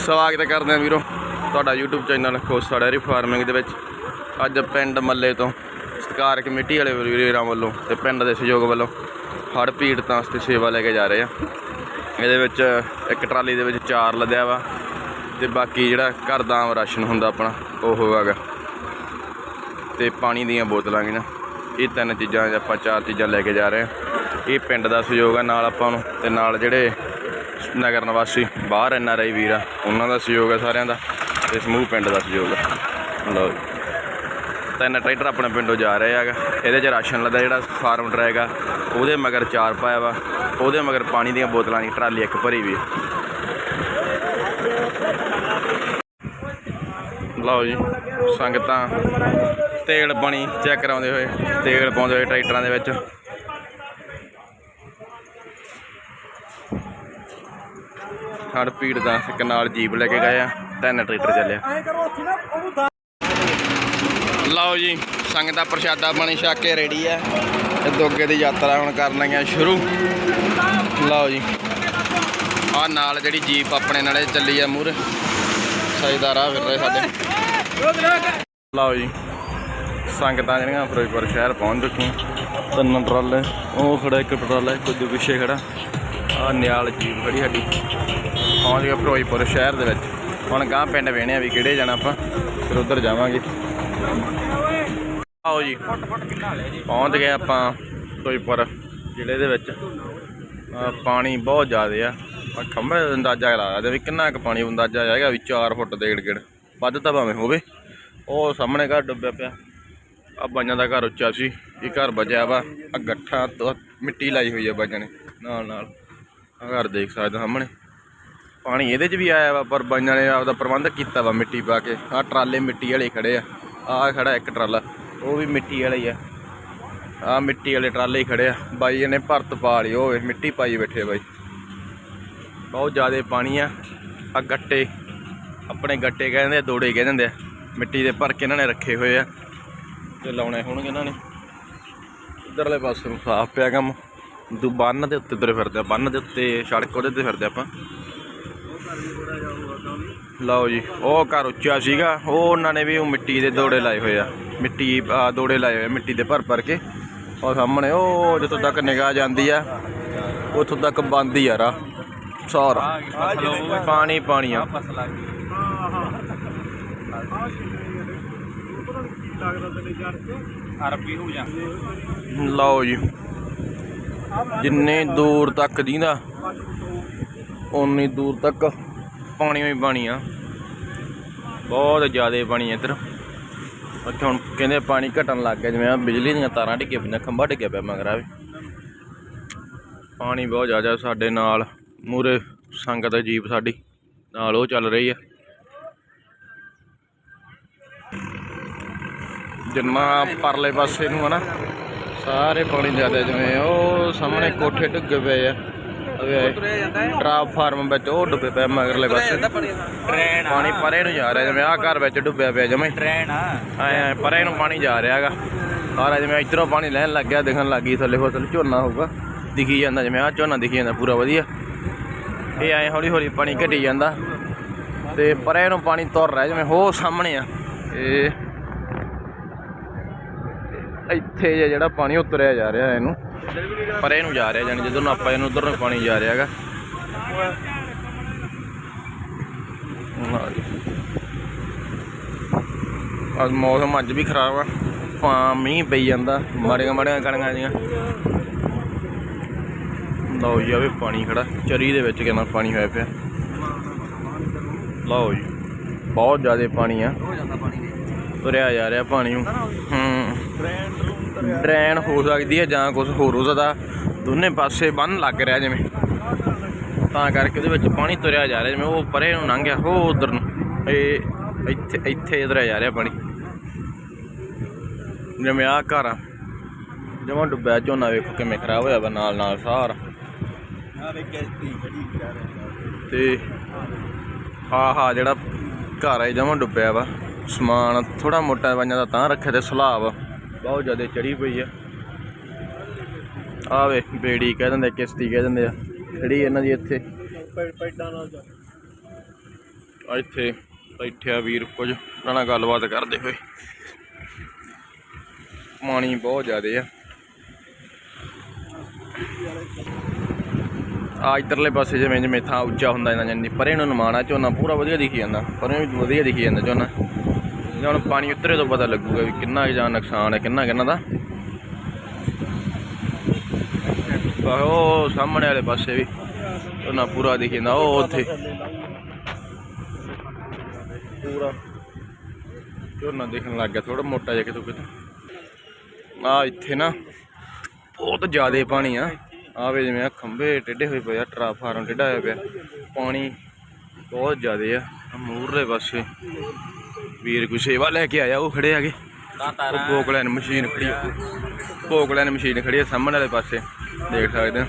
ਸਵਾਗਤ ਕਰਦੇ ਹਾਂ ਵੀਰੋ ਤੁਹਾਡਾ YouTube channel Khosa dairy farming ਦੇ ਵਿੱਚ। ਅੱਜ ਪਿੰਡ ਮੱਲੇ ਤੋਂ ਸਤਿਕਾਰ ਕਮੇਟੀ ਵਾਲੇ ਵੀਰਾਂ ਵੱਲੋਂ ਤੇ ਪਿੰਡ ਦੇ ਸਹਿਯੋਗ ਵੱਲੋਂ ਹੜ੍ਹ ਪੀੜਤਾਂ ਵਾਸਤੇ ਸੇਵਾ ਲੈ ਕੇ ਜਾ ਰਹੇ ਆ। ਇਹਦੇ ਵਿੱਚ ਇੱਕ ਟਰਾਲੀ ਦੇ ਵਿੱਚ ਚਾਰ ਲੱਦਿਆ ਵਾ ਤੇ ਬਾਕੀ ਜਿਹੜਾ ਘਰ ਦਾ ਆਮ ਰਾਸ਼ਨ ਹੁੰਦਾ ਆਪਣਾ, ਉਹ ਹੋਵੇਗਾ ਤੇ ਪਾਣੀ ਦੀਆਂ ਬੋਤਲਾਂ ਗੀਆਂ ਇਹ ਤਿੰਨ ਚੀਜ਼ਾਂ ਆਪਾਂ ਚਾਰ ਚੀਜ਼ਾਂ ਲੈ ਕੇ ਜਾ ਰਹੇ ਹਾਂ ਇਹ ਪਿੰਡ ਦਾ ਸਹਿਯੋਗ ਆ, ਨਾਲ ਆਪਾਂ ਨੂੰ ਤੇ ਨਾਲ ਜਿਹੜੇ ਨਗਰ ਨਿਵਾਸੀ, ਬਾਹਰ ਐਨ ਆਰ ਆਈ ਵੀਰ ਆ। ਉਹਨਾਂ ਦਾ ਸਹਿਯੋਗ ਹੈ ਸਾਰਿਆਂ ਦਾ ਤੇ ਸਮੂਹ ਪਿੰਡ ਦਾ ਸਹਿਯੋਗ ਹੈ ਲਓ ਜੀ। ਤਿੰਨ ਟਰੈਕਟਰ ਆਪਣੇ ਪਿੰਡੋਂ ਜਾ ਰਹੇ ਹੈਗਾ। ਇਹਦੇ 'ਚ ਰਾਸ਼ਨ ਲੱਦਾ ਜਿਹੜਾ ਫਾਰਮ ਟਰੈਕ ਆ ਉਹਦੇ ਮਗਰ ਚਾਰ ਪਾਇਆ ਵਾ। ਉਹਦੇ ਮਗਰ ਪਾਣੀ ਦੀਆਂ ਬੋਤਲਾਂ ਦੀ ਟਰਾਲੀ ਇੱਕ ਭਰੀ ਵੀ ਲਓ ਜੀ, ਸੰਗਤਾਂ ਤੇਲ ਪਾਣੀ ਚੈੱਕ ਕਰਾਉਂਦੇ ਹੋਏ, ਤੇਲ ਪਾਉਂਦੇ ਹੋਏ ਟਰੈਕਟਰਾਂ ਦੇ ਵਿੱਚ। ਹੜ ਪੀੜ ਦਾ ਇੱਕ ਨਾਲ ਜੀਪ ਲੈ ਕੇ ਗਏ ਆ, ਤਿੰਨ ਟਰੈਕਟਰ ਚੱਲਿਆ ਲਓ ਜੀ, ਸੰਗਤ ਦਾ ਪ੍ਰਸ਼ਾਦਾ ਪਾਣੀ ਛਕ ਕੇ ਰੈਡੀ ਆ। ਤੇ ਦੋਗੇ ਦੀ ਯਾਤਰਾ ਹੁਣ ਕਰਨ ਲੱਗਿਆ ਸ਼ੁਰੂ। ਲਓ ਜੀ ਆ ਨਾਲ ਜਿਹੜੀ ਜੀਪ ਆਪਣੇ ਨਾਲੇ ਚੱਲੀ ਆ ਮੂਰੇ ਸਜਦਾ ਰਾਹ ਫਿਰ ਰਹੇ ਸਾਡੇ। ਲਓ ਜੀ, ਸੰਗਤਾਂ ਜਿਹੜੀਆਂ ਫਿਰੋਜ਼ਪੁਰ ਸ਼ਹਿਰ ਪਹੁੰਚ ਚੁੱਕੀਆਂ। ਤਿੰਨ ਟਰਾਲੇ, ਉਹ ਖੜਾ ਇੱਕ ਟਰਾਲਾ ਕੁਝ ਪਿੱਛੇ ਖੜਾ। ਆ ਨਿਆਲ ਜੀਪ ਖੜੀ ਸਾਡੀ। ਪਹੁੰਚ ਗਏ ਫਿਰੋਜ਼ਪੁਰ ਸ਼ਹਿਰ ਦੇ ਵਿੱਚ। ਹੁਣ ਗਾਂ ਪਿੰਡ ਵੇਣੇ ਆ ਵੀ ਕਿਹੜੇ ਜਾਣਾ ਆਪਾਂ, ਫਿਰ ਉਧਰ ਜਾਵਾਂਗੇ। ਆਓ ਜੀ। ਪਹੁੰਚ ਗਏ ਆਪਾਂ ਫਿਰੋਜ਼ਪੁਰ ਜ਼ਿਲ੍ਹੇ ਦੇ ਵਿੱਚ। ਪਾਣੀ ਬਹੁਤ ਜ਼ਿਆਦਾ ਆ। ਆ ਖੰਭੇ ਅੰਦਾਜ਼ਾ ਲਾ ਦੇ ਵੀ ਕਿੰਨਾ ਕੁ ਪਾਣੀ ਅੰਦਾਜ਼ਾ ਹੈਗਾ ਵੀ 4 ਫੁੱਟ ਦੇ ਗੇੜ ਵੱਧ ਤਾਂ ਭਾਵੇਂ ਹੋਵੇ। ਉਹ ਸਾਹਮਣੇ ਘਰ ਡੁੱਬਿਆ ਪਿਆ। ਆ ਬਾਈਆਂ ਦਾ ਘਰ ਉੱਚਾ ਸੀ। ਇਹ ਘਰ ਬਚਿਆ ਵਾ। ਆ ਗੱਠਾਂ ਮਿੱਟੀ ਲਾਈ ਹੋਈ ਆ ਬਾਈਆਂ ਨੇ। ਨਾਲ ਨਾਲ ਆ ਘਰ ਦੇਖ ਸਕਦੇ ਸਾਹਮਣੇ। ਪਾਣੀ ਇਹਦੇ 'ਚ ਵੀ ਆਇਆ ਵਾ, ਪਰ ਬਾਈਆਂ ਨੇ ਆਪਦਾ ਪ੍ਰਬੰਧ ਕੀਤਾ ਵਾ ਮਿੱਟੀ ਪਾ ਕੇ। ਆ ਟਰਾਲੇ ਮਿੱਟੀ ਵਾਲੇ ਖੜੇ ਆ। ਆ ਖੜਾ ਇੱਕ ਟਰਾਲਾ, ਉਹ ਵੀ ਮਿੱਟੀ ਵਾਲਾ ਹੀ ਆ। ਆ ਮਿੱਟੀ ਵਾਲੇ ਟਰਾਲੇ ਹੀ ਖੜੇ ਆ। ਬਾਈ ਨੇ ਭਰਤ ਪਾ ਲਈ ਹੋਵੇ ਮਿੱਟੀ ਪਾਈ ਬੈਠੇ ਬਾਈ। ਬਹੁਤ ਜ਼ਿਆਦਾ ਪਾਣੀ ਆ। ਆ ਗੱਟੇ, ਆਪਣੇ ਗੱਟੇ ਕਹਿੰਦੇ ਆ, ਦੋੜੇ ਕਹਿ ਦਿੰਦੇ ਆ। ਮਿੱਟੀ ਦੇ ਭਰ ਕੇ ਇਹਨਾਂ ਨੇ ਰੱਖੇ ਹੋਏ ਆ। ਤੇ ਲਾਉਣੇ ਹੋਣਗੇ ਇਹਨਾਂ ਨੇ। ਇਧਰਲੇ ਪਾਸੇ ਨੂੰ ਸਾਫ਼ ਪਿਆ ਕੰਮ। ਦੂ ਬੰਨ ਦੇ ਉੱਤੇ ਤੁਰੇ ਫਿਰਦੇ ਆ ਬੰਨ ਦੇ ਉੱਤੇ ਸੜਕ ਉਹਦੇ ਤੇ ਫਿਰਦੇ ਆਪਾਂ। ਲਓ ਜੀ, ਉਹ ਘਰ ਉੱਚਾ ਸੀਗਾ। ਉਹ ਉਹਨਾਂ ਨੇ ਵੀ ਉਹ ਮਿੱਟੀ ਦੇ ਦੋੜੇ ਲਾਏ ਹੋਏ ਆ। ਮਿੱਟੀ, ਆ, ਦੋੜੇ ਲਾਏ ਹੋਏ ਆ, ਮਿੱਟੀ ਦੇ ਭਰ ਭਰ ਕੇ। ਉਹ ਸਾਹਮਣੇ, ਉਹ ਜਿੱਥੋਂ ਤੱਕ ਨਿਗਾਹ ਜਾਂਦੀ ਆ, ਉੱਥੋਂ ਤੱਕ ਬੰਦ ਹੀ ਆ ਰਾ, ਸਾਰਾ। ਪਾਣੀ ਪਾਣੀ ਆ ਅਰਬੀ ਹੋ ਜਾ ਲਓ ਜੀ, ਜਿੰਨੇ ਦੂਰ ਤੱਕ ਦੀਂਦਾ। ਉਨੀ ਦੂਰ ਤੱਕ ਪਾਣੀ ਹੀ ਪਾਣੀ ਆ। ਬਹੁਤ ਜ਼ਿਆਦਾ ਪਾਣੀ ਇੱਧਰ। ਉੱਥੇ ਹੁਣ ਕਹਿੰਦੇ ਪਾਣੀ ਘਟਣ ਲੱਗ ਗਿਆ, ਜਿਵੇਂ ਆ ਬਿਜਲੀ ਦੀਆਂ ਤਾਰਾਂ ਡਿੱਗੀਆਂ ਪਈਆਂ, ਖੰਭਾ ਡਿੱਗਿਆ ਪਿਆ ਮਗਰਾ ਵੀ। ਪਾਣੀ ਬਹੁਤ ਜ਼ਿਆਦਾ ਸਾਡੇ ਨਾਲ ਮੂਰੇ ਸੰਗਤ ਜੀਪ ਸਾਡੀ, ਨਾਲ ਉਹ ਚੱਲ ਰਹੀ ਆ। ਜਿੰਨਾ ਪਰਲੇ ਪਾਸੇ ਨੂੰ ਆ ਨਾ, ਸਾਰੇ ਪਾਣੀ ਜ਼ਿਆਦਾ ਜਿਵੇਂ ਉਹ ਸਾਹਮਣੇ ਕੋਠੇ ਢੁੱਗੇ ਪਏ ਆ। ਟਰਾਪ ਫਾਰਮ ਵਿੱਚ ਉਹ ਡੁੱਬੇ ਪਏ ਮਗਰਲੇ ਪਾਸੇ। ਟ੍ਰੇਨ ਪਾਣੀ ਪਰੇ ਨੂੰ ਜਾ ਰਿਹਾ ਜਿਵੇਂ ਆਹ ਘਰ ਵਿੱਚ ਡੁੱਬਿਆ ਪਿਆ ਜਮੇ। ਟ੍ਰੇਨ ਆ। ਐ ਪਰੇ ਨੂੰ ਪਾਣੀ ਜਾ ਰਿਹਾ ਹੈਗਾ। ਸਾਰਾ ਜਿਵੇਂ ਇਧਰੋਂ ਪਾਣੀ ਲੈਣ ਲੱਗ ਗਿਆ ਦਿਖਣ ਲੱਗੀ ਥੱਲੇ ਫਸਲ ਝੋਨਾ ਹੋਊਗਾ। ਦਿਖੀ ਜਾਂਦਾ ਜਿਵੇਂ ਆਹ ਝੋਨਾ ਦਿਖੀ ਜਾਂਦਾ ਪੂਰਾ ਵਧੀਆ। ਇਹ ਐ ਹੌਲੀ ਹੌਲੀ ਪਾਣੀ ਘਟੀ ਜਾਂਦਾ। ਤੇ ਪਰੇ ਨੂੰ ਪਾਣੀ ਤੁਰ ਰਿਹਾ ਜਿਵੇਂ ਹੋ ਸਾਹਮਣੇ ਆ। ਇਹ ਇੱਥੇ ਜਿਹਾ ਜਿਹੜਾ ਪਾਣੀ ਉਤਰਿਆ ਜਾ ਰਿਹਾ ਇਹਨੂੰ। ਪਰੇ ਨੂੰ ਜਾ ਰਿਹਾ ਜਾਨੀ ਜਦੋਂ ਨੂੰ ਆਪਾਂ ਇਹਨੂੰ ਉਧਰ ਨੂੰ ਪਾਣੀ ਜਾ ਰਿਹਾ ਹੈਗਾ। ਅੱਜ ਮੌਸਮ ਅੱਜ ਵੀ ਖਰਾਬ ਆ। ਪਾ ਮੀਂਹ ਪਈ ਜਾਂਦਾ ਮਾੜੀਆਂ ਮਾੜੀਆਂ ਕਣੀਆਂ ਜੀਆਂ। ਲਓ ਜੀ ਆ ਵੀ ਪਾਣੀ ਖੜਾ। ਚਰੀ ਦੇ ਵਿੱਚ ਕਿੰਨਾ ਪਾਣੀ ਹੋਇਆ ਪਿਆ। ਲਓ ਜੀ ਬਹੁਤ ਜ਼ਿਆਦਾ ਪਾਣੀ ਆ। ਤੁਰਿਆ ਜਾ ਰਿਹਾ ਪਾਣੀ ਨੂੰ। ਹੂੰ ਡਰੇਨ ਹੋ ਸਕਦੀ ਹੈ ਜਾਂ ਕੁਝ ਹੋਰ ਹੋ ਸਕਦਾ ਦੋਨੇ ਪਾਸੇ ਬੰਨ ਲੱਗ ਰਿਹਾ ਜਿਵੇਂ। ਤਾਂ ਕਰਕੇ ਉਹਦੇ ਵਿੱਚ ਪਾਣੀ ਤੁਰਿਆ ਜਾ ਰਿਹਾ ਜਿਵੇਂ ਉਹ ਪਰੇ ਨੂੰ ਲੰਘ ਗਿਆ ਉਹ ਉਧਰ ਨੂੰ। ਇਹ ਇੱਥੇ ਇੱਥੇ ਇਧਰ ਜਾ ਰਿਹਾ ਪਾਣੀ। ਜਿਵੇਂ ਆ ਘਰ ਆ। ਜਮਾਂ ਡੁੱਬਿਆ ਝੋਨਾ ਵੇਖੋ ਕਿਵੇਂ ਖਰਾਬ ਹੋਇਆ ਵਾ ਨਾਲ ਨਾਲ ਸਾਰਾ। ਤੇ ਹਾਂ ਹਾਂ ਜਿਹੜਾ ਘਰ ਹੈ ਜਮਾਂ ਡੁੱਬਿਆ ਵਾ। ਸਮਾਨ ਥੋੜਾ ਮੋਟਾ ਬਾਈਆਂ ਦਾ ਤਾਂ ਰੱਖਿਆ ਤੇ ਸਲਾਬ ਬਹੁਤ ਜ਼ਿਆਦਾ ਚੜੀ ਪਈ ਆ। ਆਵੇ ਬੇੜੀ ਕਹਿ ਦਿੰਦੇ, ਕਿਸ਼ਤੀ ਕਹਿ ਦਿੰਦੇ ਆ। ਖੜੀ ਇਹਨਾਂ ਦੀ ਇੱਥੇ। ਪੈਡਾਂ ਨਾਲ ਜਾ ਇੱਥੇ ਬੈਠਿਆ ਵੀਰ ਕੁਝ, ਉਹਨਾਂ ਨਾਲ ਗੱਲਬਾਤ ਕਰਦੇ ਹੋਏ। ਪਾਣੀ ਬਹੁਤ ਜ਼ਿਆਦੇ ਆ। ਆ ਇਧਰਲੇ ਪਾਸੇ ਜਿਵੇਂ ਜਿਵੇਂ ਥਾਂ ਉੱਚਾ ਹੁੰਦਾ ਇਹਨਾਂ ਜਾਂਦੀ ਪਰੇ ਨੂੰ ਨਮਾਣਾ ਝੋਨਾ ਪੂਰਾ ਵਧੀਆ ਦਿਖੀ ਜਾਂਦਾ। ਪਰੇ ਵੀ ਵਧੀਆ ਦਿਖੀ ਜਾਂਦਾ ਝੋਨਾ। ਜੇ ਹੁਣ ਪਾਣੀ ਉਤਰੇ ਤੋਂ ਪਤਾ ਲੱਗੂਗਾ ਵੀ ਕਿੰਨਾ ਕੁ ਜਾਂ ਨੁਕਸਾਨ ਹੈ, ਕਿੰਨਾ ਕਿੰਨਾ ਦਾ। ਆਹੋ ਸਾਹਮਣੇ ਵਾਲੇ ਪਾਸੇ ਵੀ ਝੋਨਾ ਪੂਰਾ ਦਿਖੀ ਜਾਂਦਾ, ਉਹ ਉੱਥੇ। ਪੂਰਾ। ਝੋਨਾ ਦਿਖਣ ਲੱਗ ਗਿਆ ਥੋੜਾ ਮੋਟਾ ਜਿਹਾ ਕਿਤੋਂ ਕਿਤੇ। ਆ ਇੱਥੇ ਨਾ ਬਹੁਤ ਜ਼ਿਆਦਾ ਪਾਣੀ ਆ। ਆਵੇ ਜਿਵੇਂ ਆ ਖੰਭੇ ਟੇਢੇ ਹੋਏ ਪਏ ਆ ਟਰਾਫਾਰਮ ਟੇਢਾ ਹੋਇਆ ਪਿਆ। ਪਾਣੀ ਬਹੁਤ ਜ਼ਿਆਦਾ ਆ ਮੂਰਲੇ ਪਾਸੇ। ਵੀਰ ਕੋਈ ਸੇਵਾ ਲੈ ਕੇ ਆਇਆ ਉਹ ਖੜੇ ਆਗੇ ਉਹ ਪੋਕਲੈਨ ਮਸ਼ੀਨ ਖੜੀ ਪੋਕਲੈਨ ਮਸ਼ੀਨ ਖੜੀ ਆ ਸਾਹਮਣੇ ਵਾਲੇ ਪਾਸੇ। ਦੇਖ ਸਕਦੇ ਹੋ।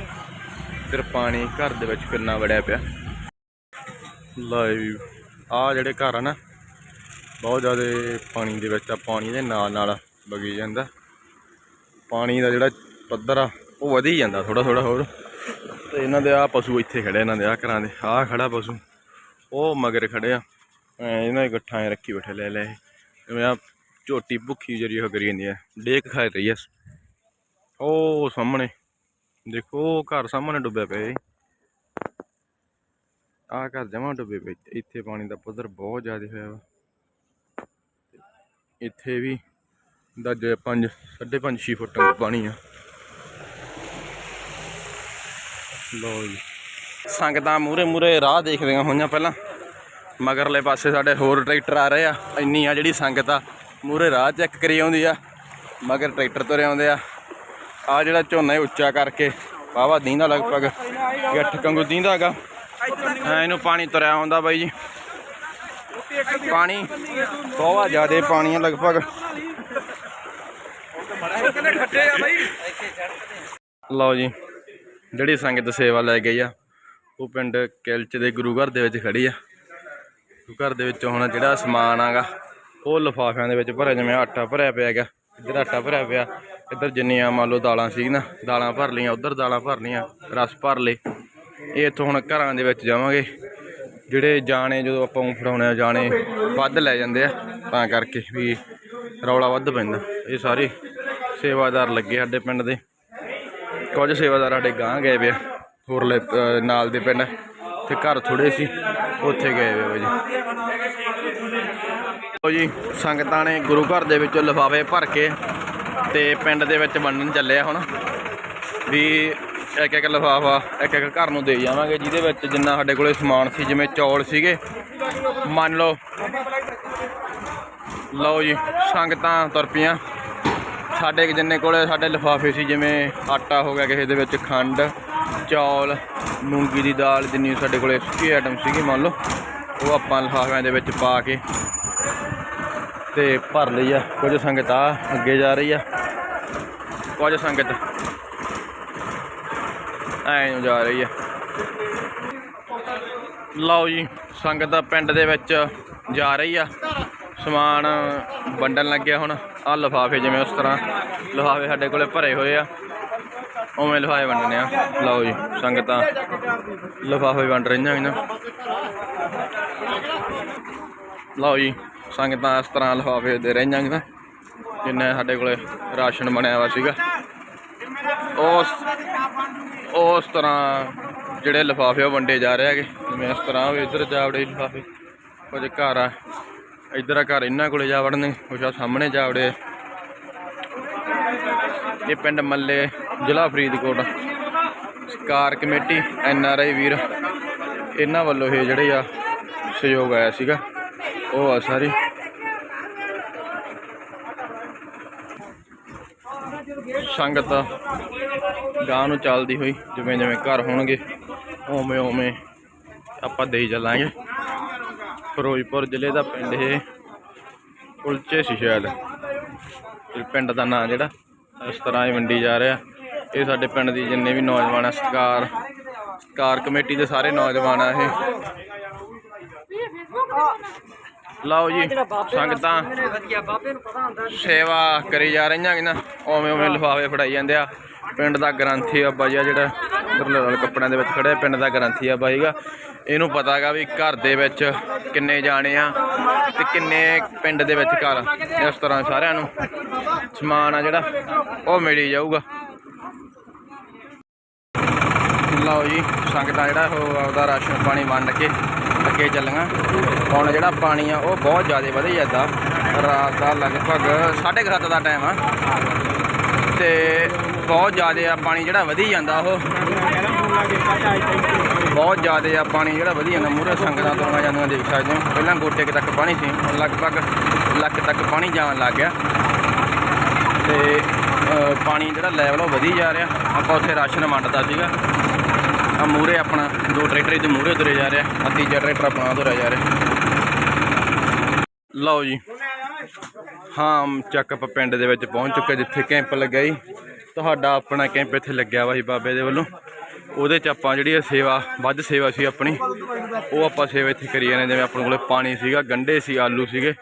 ਫਿਰ ਪਾਣੀ ਘਰ ਦੇ ਵਿੱਚ ਕਿੰਨਾ ਵੜਿਆ ਪਿਆ। ਲਾਈਵ ਆ ਜਿਹੜੇ ਘਰ ਆ ਨਾ ਬਹੁਤ ਜ਼ਿਆਦਾ ਪਾਣੀ ਦੇ ਵਿੱਚ ਆ ਪਾਣੀ ਦੇ ਨਾਲ ਨਾਲ ਵਗੀ ਜਾਂਦਾ। ਪਾਣੀ ਦਾ ਜਿਹੜਾ ਪੱਧਰ ਆ ਉਹ ਵਧੀ ਜਾਂਦਾ ਥੋੜਾ ਥੋੜਾ ਹੋਰ। ਤੇ ਇਹਨਾਂ ਦੇ ਆ ਪਸ਼ੂ ਇੱਥੇ ਖੜੇ ਇਹਨਾਂ ਦੇ ਆ ਘਰਾਂ ਦੇ ਆ ਖੜਾ ਪਸ਼ੂ। ਉਹ ਮਗਰ ਖੜੇ ਆ। ਇਹਨਾਂ ਦੇ ਗੱਠਾਂ ਰੱਖੀ ਬੈਠੇ, ਲੈ ਲੈ। ਜਿਵੇਂ ਆ ਝੋਟੀ ਭੁੱਖੀ ਜਰੀ ਉਹ ਕਰੀ ਜਾਂਦੀ ਆ। ਡੇਕ ਖਾ ਰਹੀ ਆ। ਉਹ ਸਾਹਮਣੇ, ਦੇਖੋ, ਉਹ ਘਰ ਸਾਹਮਣੇ ਡੁੱਬਿਆ ਪਿਆ ਏ ਆ ਘਰ ਜਮਾ ਡੁੱਬੇ ਪਏ। ਇੱਥੇ ਪਾਣੀ ਦਾ ਪੱਧਰ ਬਹੁਤ ਜ਼ਿਆਦਾ ਹੋਇਆ ਵਾ। ਇੱਥੇ ਵੀ ਦੱਜ 5 5.5 6 ਫੁੱਟ ਪਾਣੀ ਆ। ਲਓ ਜੀ। ਸੰਗਤਾਂ ਮੂਰੇ ਮੂਰੇ ਰਾਹ ਦੇਖਦੀਆਂ ਹੋਈਆਂ ਪਹਿਲਾਂ। ਮਗਰਲੇ ਪਾਸੇ ਸਾਡੇ ਹੋਰ ਟਰੈਕਟਰ ਆ ਰਹੇ ਆ। ਇੰਨੀ ਆ ਜਿਹੜੀ ਸੰਗਤ ਆ। ਮੂਰੇ ਰਾਹ ਚੈੱਕ ਕਰੀ ਆਉਂਦੀ ਆ। ਮਗਰ ਟਰੈਕਟਰ ਤੁਰੇ ਆਉਂਦੇ ਆ। ਆ ਜਿਹੜਾ ਝੋਨਾ ਉੱਚਾ ਕਰਕੇ। ਵਾਵਾ ਦੀਂਦਾ ਲਗਭਗ। ਗੱਠ ਕੰਗੂ ਦੀਂਦਾ ਹੈਗਾ। ਇਹਨੂੰ ਪਾਣੀ ਤੁਰਿਆ ਆਉਂਦਾ ਬਾਈ ਜੀ। ਪਾਣੀ। ਬਹੁਤ ਜ਼ਿਆਦਾ ਪਾਣੀ ਆ ਲਗਭਗ। ਲਓ ਜੀ। ਜਿਹੜੀ ਸੰਗਤ ਸੇਵਾ ਲੈ ਗਈ ਆ। ਉਹ ਪਿੰਡ ਕਿਲਚ ਦੇ ਗੁਰੂ ਘਰ ਦੇ ਵਿੱਚ ਖੜੀ ਆ। ਘਰ ਦੇ ਵਿੱਚੋਂ ਹੁਣ ਜਿਹੜਾ ਸਮਾਨ ਆਗਾ ਉਹ ਲਿਫਾਫਿਆਂ ਦੇ ਵਿੱਚ ਭਰਿਆ ਜਿਵੇਂ ਆਟਾ ਭਰਿਆ ਪਿਆ ਹੈਗਾ ਇੱਧਰ ਆਟਾ ਭਰਿਆ ਪਿਆ ਇੱਧਰ ਜਿੰਨੀਆਂ ਮੰਨ ਲਓ ਦਾਲਾਂ ਸੀ ਨਾ ਦਾਲਾਂ ਭਰ ਲਈਆਂ ਉੱਧਰ ਦਾਲਾਂ ਭਰ ਲਈਆਂ ਰਸ ਭਰ ਲਏ ਇਹ ਇੱਥੋਂ ਹੁਣ ਘਰਾਂ ਦੇ ਵਿੱਚ ਜਾਵਾਂਗੇ ਜਿਹੜੇ ਜਾਣੇ ਜਦੋਂ ਆਪਾਂ ਊਂ ਫੜਾਉਣੇ ਆ ਜਾਣੇ ਵੱਧ ਲੈ ਜਾਂਦੇ ਆ ਤਾਂ ਕਰਕੇ ਵੀ ਰੌਲਾ ਵੱਧ ਪੈਂਦਾ ਇਹ ਸਾਰੇ ਸੇਵਾਦਾਰ ਲੱਗੇ ਸਾਡੇ ਪਿੰਡ ਦੇ ਕੁਝ ਸੇਵਾਦਾਰ ਸਾਡੇ ਗਾਂ ਗਏ ਪਿਆ ਆ, ਹੋਰਲੇ ਨਾਲ ਦੇ ਪਿੰਡ ਤੇ ਘਰ ਥੋੜੇ ਸੀ, ਉੱਥੇ ਗਏ ਵੇ ਜੀ। ਲਓ ਜੀ, ਸੰਗਤਾਂ ਨੇ ਗੁਰੂ ਘਰ ਦੇ ਵਿੱਚੋਂ ਲਿਫਾਫੇ ਭਰ ਕੇ ਤੇ ਪਿੰਡ ਦੇ ਵਿੱਚ ਵੰਡਣ ਚੱਲਿਆ ਹੁਣ। ਵੀ ਇੱਕ ਇੱਕ ਲਿਫਾਫਾ ਇੱਕ ਇੱਕ ਘਰ ਨੂੰ ਦੇ ਜਾਵਾਂਗੇ, ਜਿਹਦੇ ਵਿੱਚ ਜਿੰਨਾ ਸਾਡੇ ਕੋਲੇ ਸਮਾਨ ਸੀ, ਜਿਵੇਂ ਚੌਲ ਸੀਗੇ। ਮੰਨ ਲਓ ਲਓ ਜੀ, ਸੰਗਤਾਂ ਤੁਰ ਪੀਆਂ ਸਾਡੇ ਜਿੰਨੇ ਕੋਲੇ ਸਾਡੇ ਲਿਫਾਫੇ ਸੀ, ਜਿਵੇਂ ਆਟਾ ਹੋ ਗਿਆ ਕਿਸੇ ਦੇ ਵਿੱਚ, ਖੰਡ ਚੌਲ, ਮੂੰਗੀ ਦੀ ਦਾਲ ਜਿੰਨੀ ਸਾਡੇ ਕੋਲੇ ਸੁੱਕੀ ਆਈਟਮ ਸੀਗੀ ਮੰਨ ਲਓ, ਉਹ ਆਪਾਂ ਲਿਫਾਫਿਆਂ ਦੇ ਵਿੱਚ ਪਾ ਕੇ ਤੇ ਭਰ ਲਈ ਆ। ਕੁਝ ਸੰਗਤ ਆ, ਅੱਗੇ ਜਾ ਰਹੀ ਆ। ਕੁਝ ਸੰਗਤ ਐ ਨੂੰ ਜਾ ਰਹੀ ਆ। ਲਓ ਜੀ, ਸੰਗਤ ਦਾ ਪਿੰਡ ਦੇ ਵਿੱਚ ਜਾ ਰਹੀ ਆ। ਸਮਾਨ ਵੰਡਣ ਲੱਗਿਆ ਹੁਣ। ਆ ਲਿਫਾਫੇ ਜਿਵੇਂ ਉਸ ਤਰ੍ਹਾਂ ਲਿਫਾਫੇ ਸਾਡੇ ਕੋਲੇ ਭਰੇ ਹੋਏ ਆ। ਉਵੇਂ ਲਿਫਾਫੇ ਵੰਡਣੇ ਆ। ਲਓ ਜੀ, ਸੰਗਤਾਂ ਲਿਫਾਫੇ ਵੰਡ ਰਹੀਆਂ ਇਹਨਾਂ। ਲਓ ਜੀ, ਸੰਗਤਾਂ ਇਸ ਤਰ੍ਹਾਂ ਲਿਫਾਫੇ ਦੇ ਰਹੀਆਂ ਨੇ ਜਿੰਨੇ ਸਾਡੇ ਕੋਲੇ ਰਾਸ਼ਨ ਬਣਿਆ ਹੋਇਆ ਸੀਗਾ। ਉਸ ਉਸ ਤਰ੍ਹਾਂ ਜਿਹੜੇ ਲਿਫਾਫੇ ਉਹ ਵੰਡੇ ਜਾ ਰਹੇ ਹੈਗੇ। ਜਿਵੇਂ ਇਸ ਤਰ੍ਹਾਂ ਵੀ ਇੱਧਰ ਜਾ ਵੜੇ ਲਿਫਾਫੇ। ਕੁਝ ਘਰ ਆ। ਇੱਧਰ ਆ ਘਰ ਇਹਨਾਂ ਕੋਲੇ ਜਾ ਵੜਨੇ। ਕੁਛ ਆ ਸਾਹਮਣੇ ਜਾ ਵੜੇ। ਇਹ ਪਿੰਡ ਮੱਲੇ ਜ਼ਿਲ੍ਹਾ ਫਰੀਦਕੋਟ। ਸਕਾਰ ਕਮੇਟੀ, ਐਨ ਆਰ ਆਈ ਵੀਰ, ਇਹਨਾਂ ਵੱਲੋਂ ਇਹ ਜਿਹੜੇ ਆ ਸਹਿਯੋਗ ਆਇਆ ਸੀਗਾ। ਉਹ ਆ ਸਾਰੀ। ਸੰਗਤ ਗਾਂ ਨੂੰ ਚੱਲਦੀ ਹੋਈ, ਜਿਵੇਂ ਜਿਵੇਂ ਘਰ ਹੋਣਗੇ, ਉਵੇਂ ਉਵੇਂ ਆਪਾਂ ਦੇਈ ਚੱਲਾਂਗੇ। ਫਿਰੋਜ਼ਪੁਰ ਜ਼ਿਲ੍ਹੇ ਦਾ ਪਿੰਡ ਇਹ ਉਲਚੇ ਸੀ ਸ਼ਾਇਦ। ਪਿੰਡ ਦਾ ਨਾਂ ਜਿਹੜਾ, ਇਸ ਤਰ੍ਹਾਂ ਹੀ ਵੰਡੀ ਜਾ ਰਿਹਾ। ਇਹ ਸਾਡੇ ਪਿੰਡ ਦੀ ਜਿੰਨੇ ਵੀ ਨੌਜਵਾਨ ਆ, ਸਤਕਾਰ ਸਤਕਾਰ ਕਮੇਟੀ ਦੇ ਸਾਰੇ ਨੌਜਵਾਨ ਆ ਇਹ। ਲਓ ਜੀ, ਸੰਗਤਾਂ। ਸੇਵਾ ਕਰੀ ਜਾ ਰਹੀਆਂ ਕਿ ਨਾ, ਉਵੇਂ ਉਵੇਂ ਲਿਫਾਫੇ ਫੜਾਈ ਜਾਂਦੇ ਆ। ਪਿੰਡ ਦਾ ਗ੍ਰੰਥੀ ਆ ਬਾਈ ਆ ਜਿਹੜਾ ਉਧਰਲੇ ਕੱਪੜਿਆਂ ਦੇ ਵਿੱਚ ਖੜਿਆ ਪਿੰਡ ਦਾ ਗ੍ਰੰਥੀ ਆ ਬਾਈਗਾ ਇਹਨੂੰ ਪਤਾ ਹੈਗਾ ਵੀ ਘਰ ਦੇ ਵਿੱਚ ਕਿੰਨੇ ਜਾਣੇ ਆ ਤੇ ਕਿੰਨੇ ਪਿੰਡ ਦੇ ਵਿੱਚ ਘਰ ਇਸ ਤਰ੍ਹਾਂ ਸਾਰਿਆਂ ਨੂੰ ਸਮਾਨ ਆ ਜਿਹੜਾ, ਉਹ ਮਿਲੀ ਜਾਊਗਾ। ਲਓ ਜੀ, ਸੰਗਤਾਂ ਜਿਹੜਾ ਉਹ ਆਪਦਾ ਰਾਸ਼ਨ ਪਾਣੀ ਵੰਡ ਕੇ ਅੱਗੇ ਚੱਲੀਆਂ। ਹੁਣ ਜਿਹੜਾ ਪਾਣੀ ਆ, ਉਹ ਬਹੁਤ ਜ਼ਿਆਦਾ ਵਧੀ ਜਾਂਦਾ ਰਾਤ ਦਾ ਲਗਭਗ 7:30 ਦਾ ਟਾਈਮ ਆ। ਤੇ ਬਹੁਤ ਜ਼ਿਆਦਾ ਆ ਪਾਣੀ ਜਿਹੜਾ ਵਧੀ ਜਾਂਦਾ ਉਹ। ਬਹੁਤ ਜ਼ਿਆਦਾ ਆ ਪਾਣੀ ਜਿਹੜਾ ਵਧੀ ਜਾਂਦਾ, ਮੂਹਰੇ ਸੰਗਤਾਂ ਤੁਰੀਆਂ ਜਾਂਦੀਆਂ ਦੇਖ ਸਕਦੇ ਹੋ। ਪਹਿਲਾਂ ਗੋਟੇ ਕੁ ਤੱਕ ਪਾਣੀ ਸੀ, ਹੁਣ ਲਗਭਗ ਲੱਕ ਤੱਕ ਪਾਣੀ ਜਾਣ ਲੱਗ ਗਿਆ। ਤੇ ਪਾਣੀ ਜਿਹੜਾ ਲੈਵਲ ਉਹ ਵਧੀ ਜਾ ਰਿਹਾ। ਆਪਾਂ ਉੱਥੇ ਰਾਸ਼ਨ ਵੰਡਦਾ ਸੀਗਾ। ਆ ਮੂਰੇ ਆਪਣਾ, ਦੋ ਟਰੈਕਟਰ ਇਹਦੇ ਮੂਰੇ ਉਧਰੇ ਜਾ ਰਿਹਾ, ਆ ਤੀਜਾ ਟਰੈਕਟਰ ਆਪਣਾ ਤੁਰਿਆ ਜਾ ਰਿਹਾ। ਲਓ ਜੀ, ਹਾਂ, ਚੱਕ ਆਪਾਂ ਪਿੰਡ ਦੇ ਵਿੱਚ ਪਹੁੰਚ ਚੁੱਕੇ ਜਿੱਥੇ ਕੈਂਪ ਲੱਗਿਆ ਜੀ। ਤੁਹਾਡਾ ਆਪਣਾ ਕੈਂਪ ਇੱਥੇ ਲੱਗਿਆ ਵਾ ਜੀ ਬਾਬੇ ਦੇ ਵੱਲੋਂ। ਉਹਦੇ ਚ ਆਪਾਂ ਜਿਹੜੀ ਇਹ ਸੇਵਾ, ਵੱਧ ਸੇਵਾ ਸੀ ਆਪਣੀ, ਉਹ ਆਪਾਂ ਸੇਵਾ ਇੱਥੇ ਕਰੀ ਜਾਂਦੇ ਜਿਵੇਂ ਆਪਣੇ ਕੋਲੇ ਪਾਣੀ ਸੀਗਾ ਗੰਢੇ ਸੀ, ਆਲੂ ਸੀਗੇ,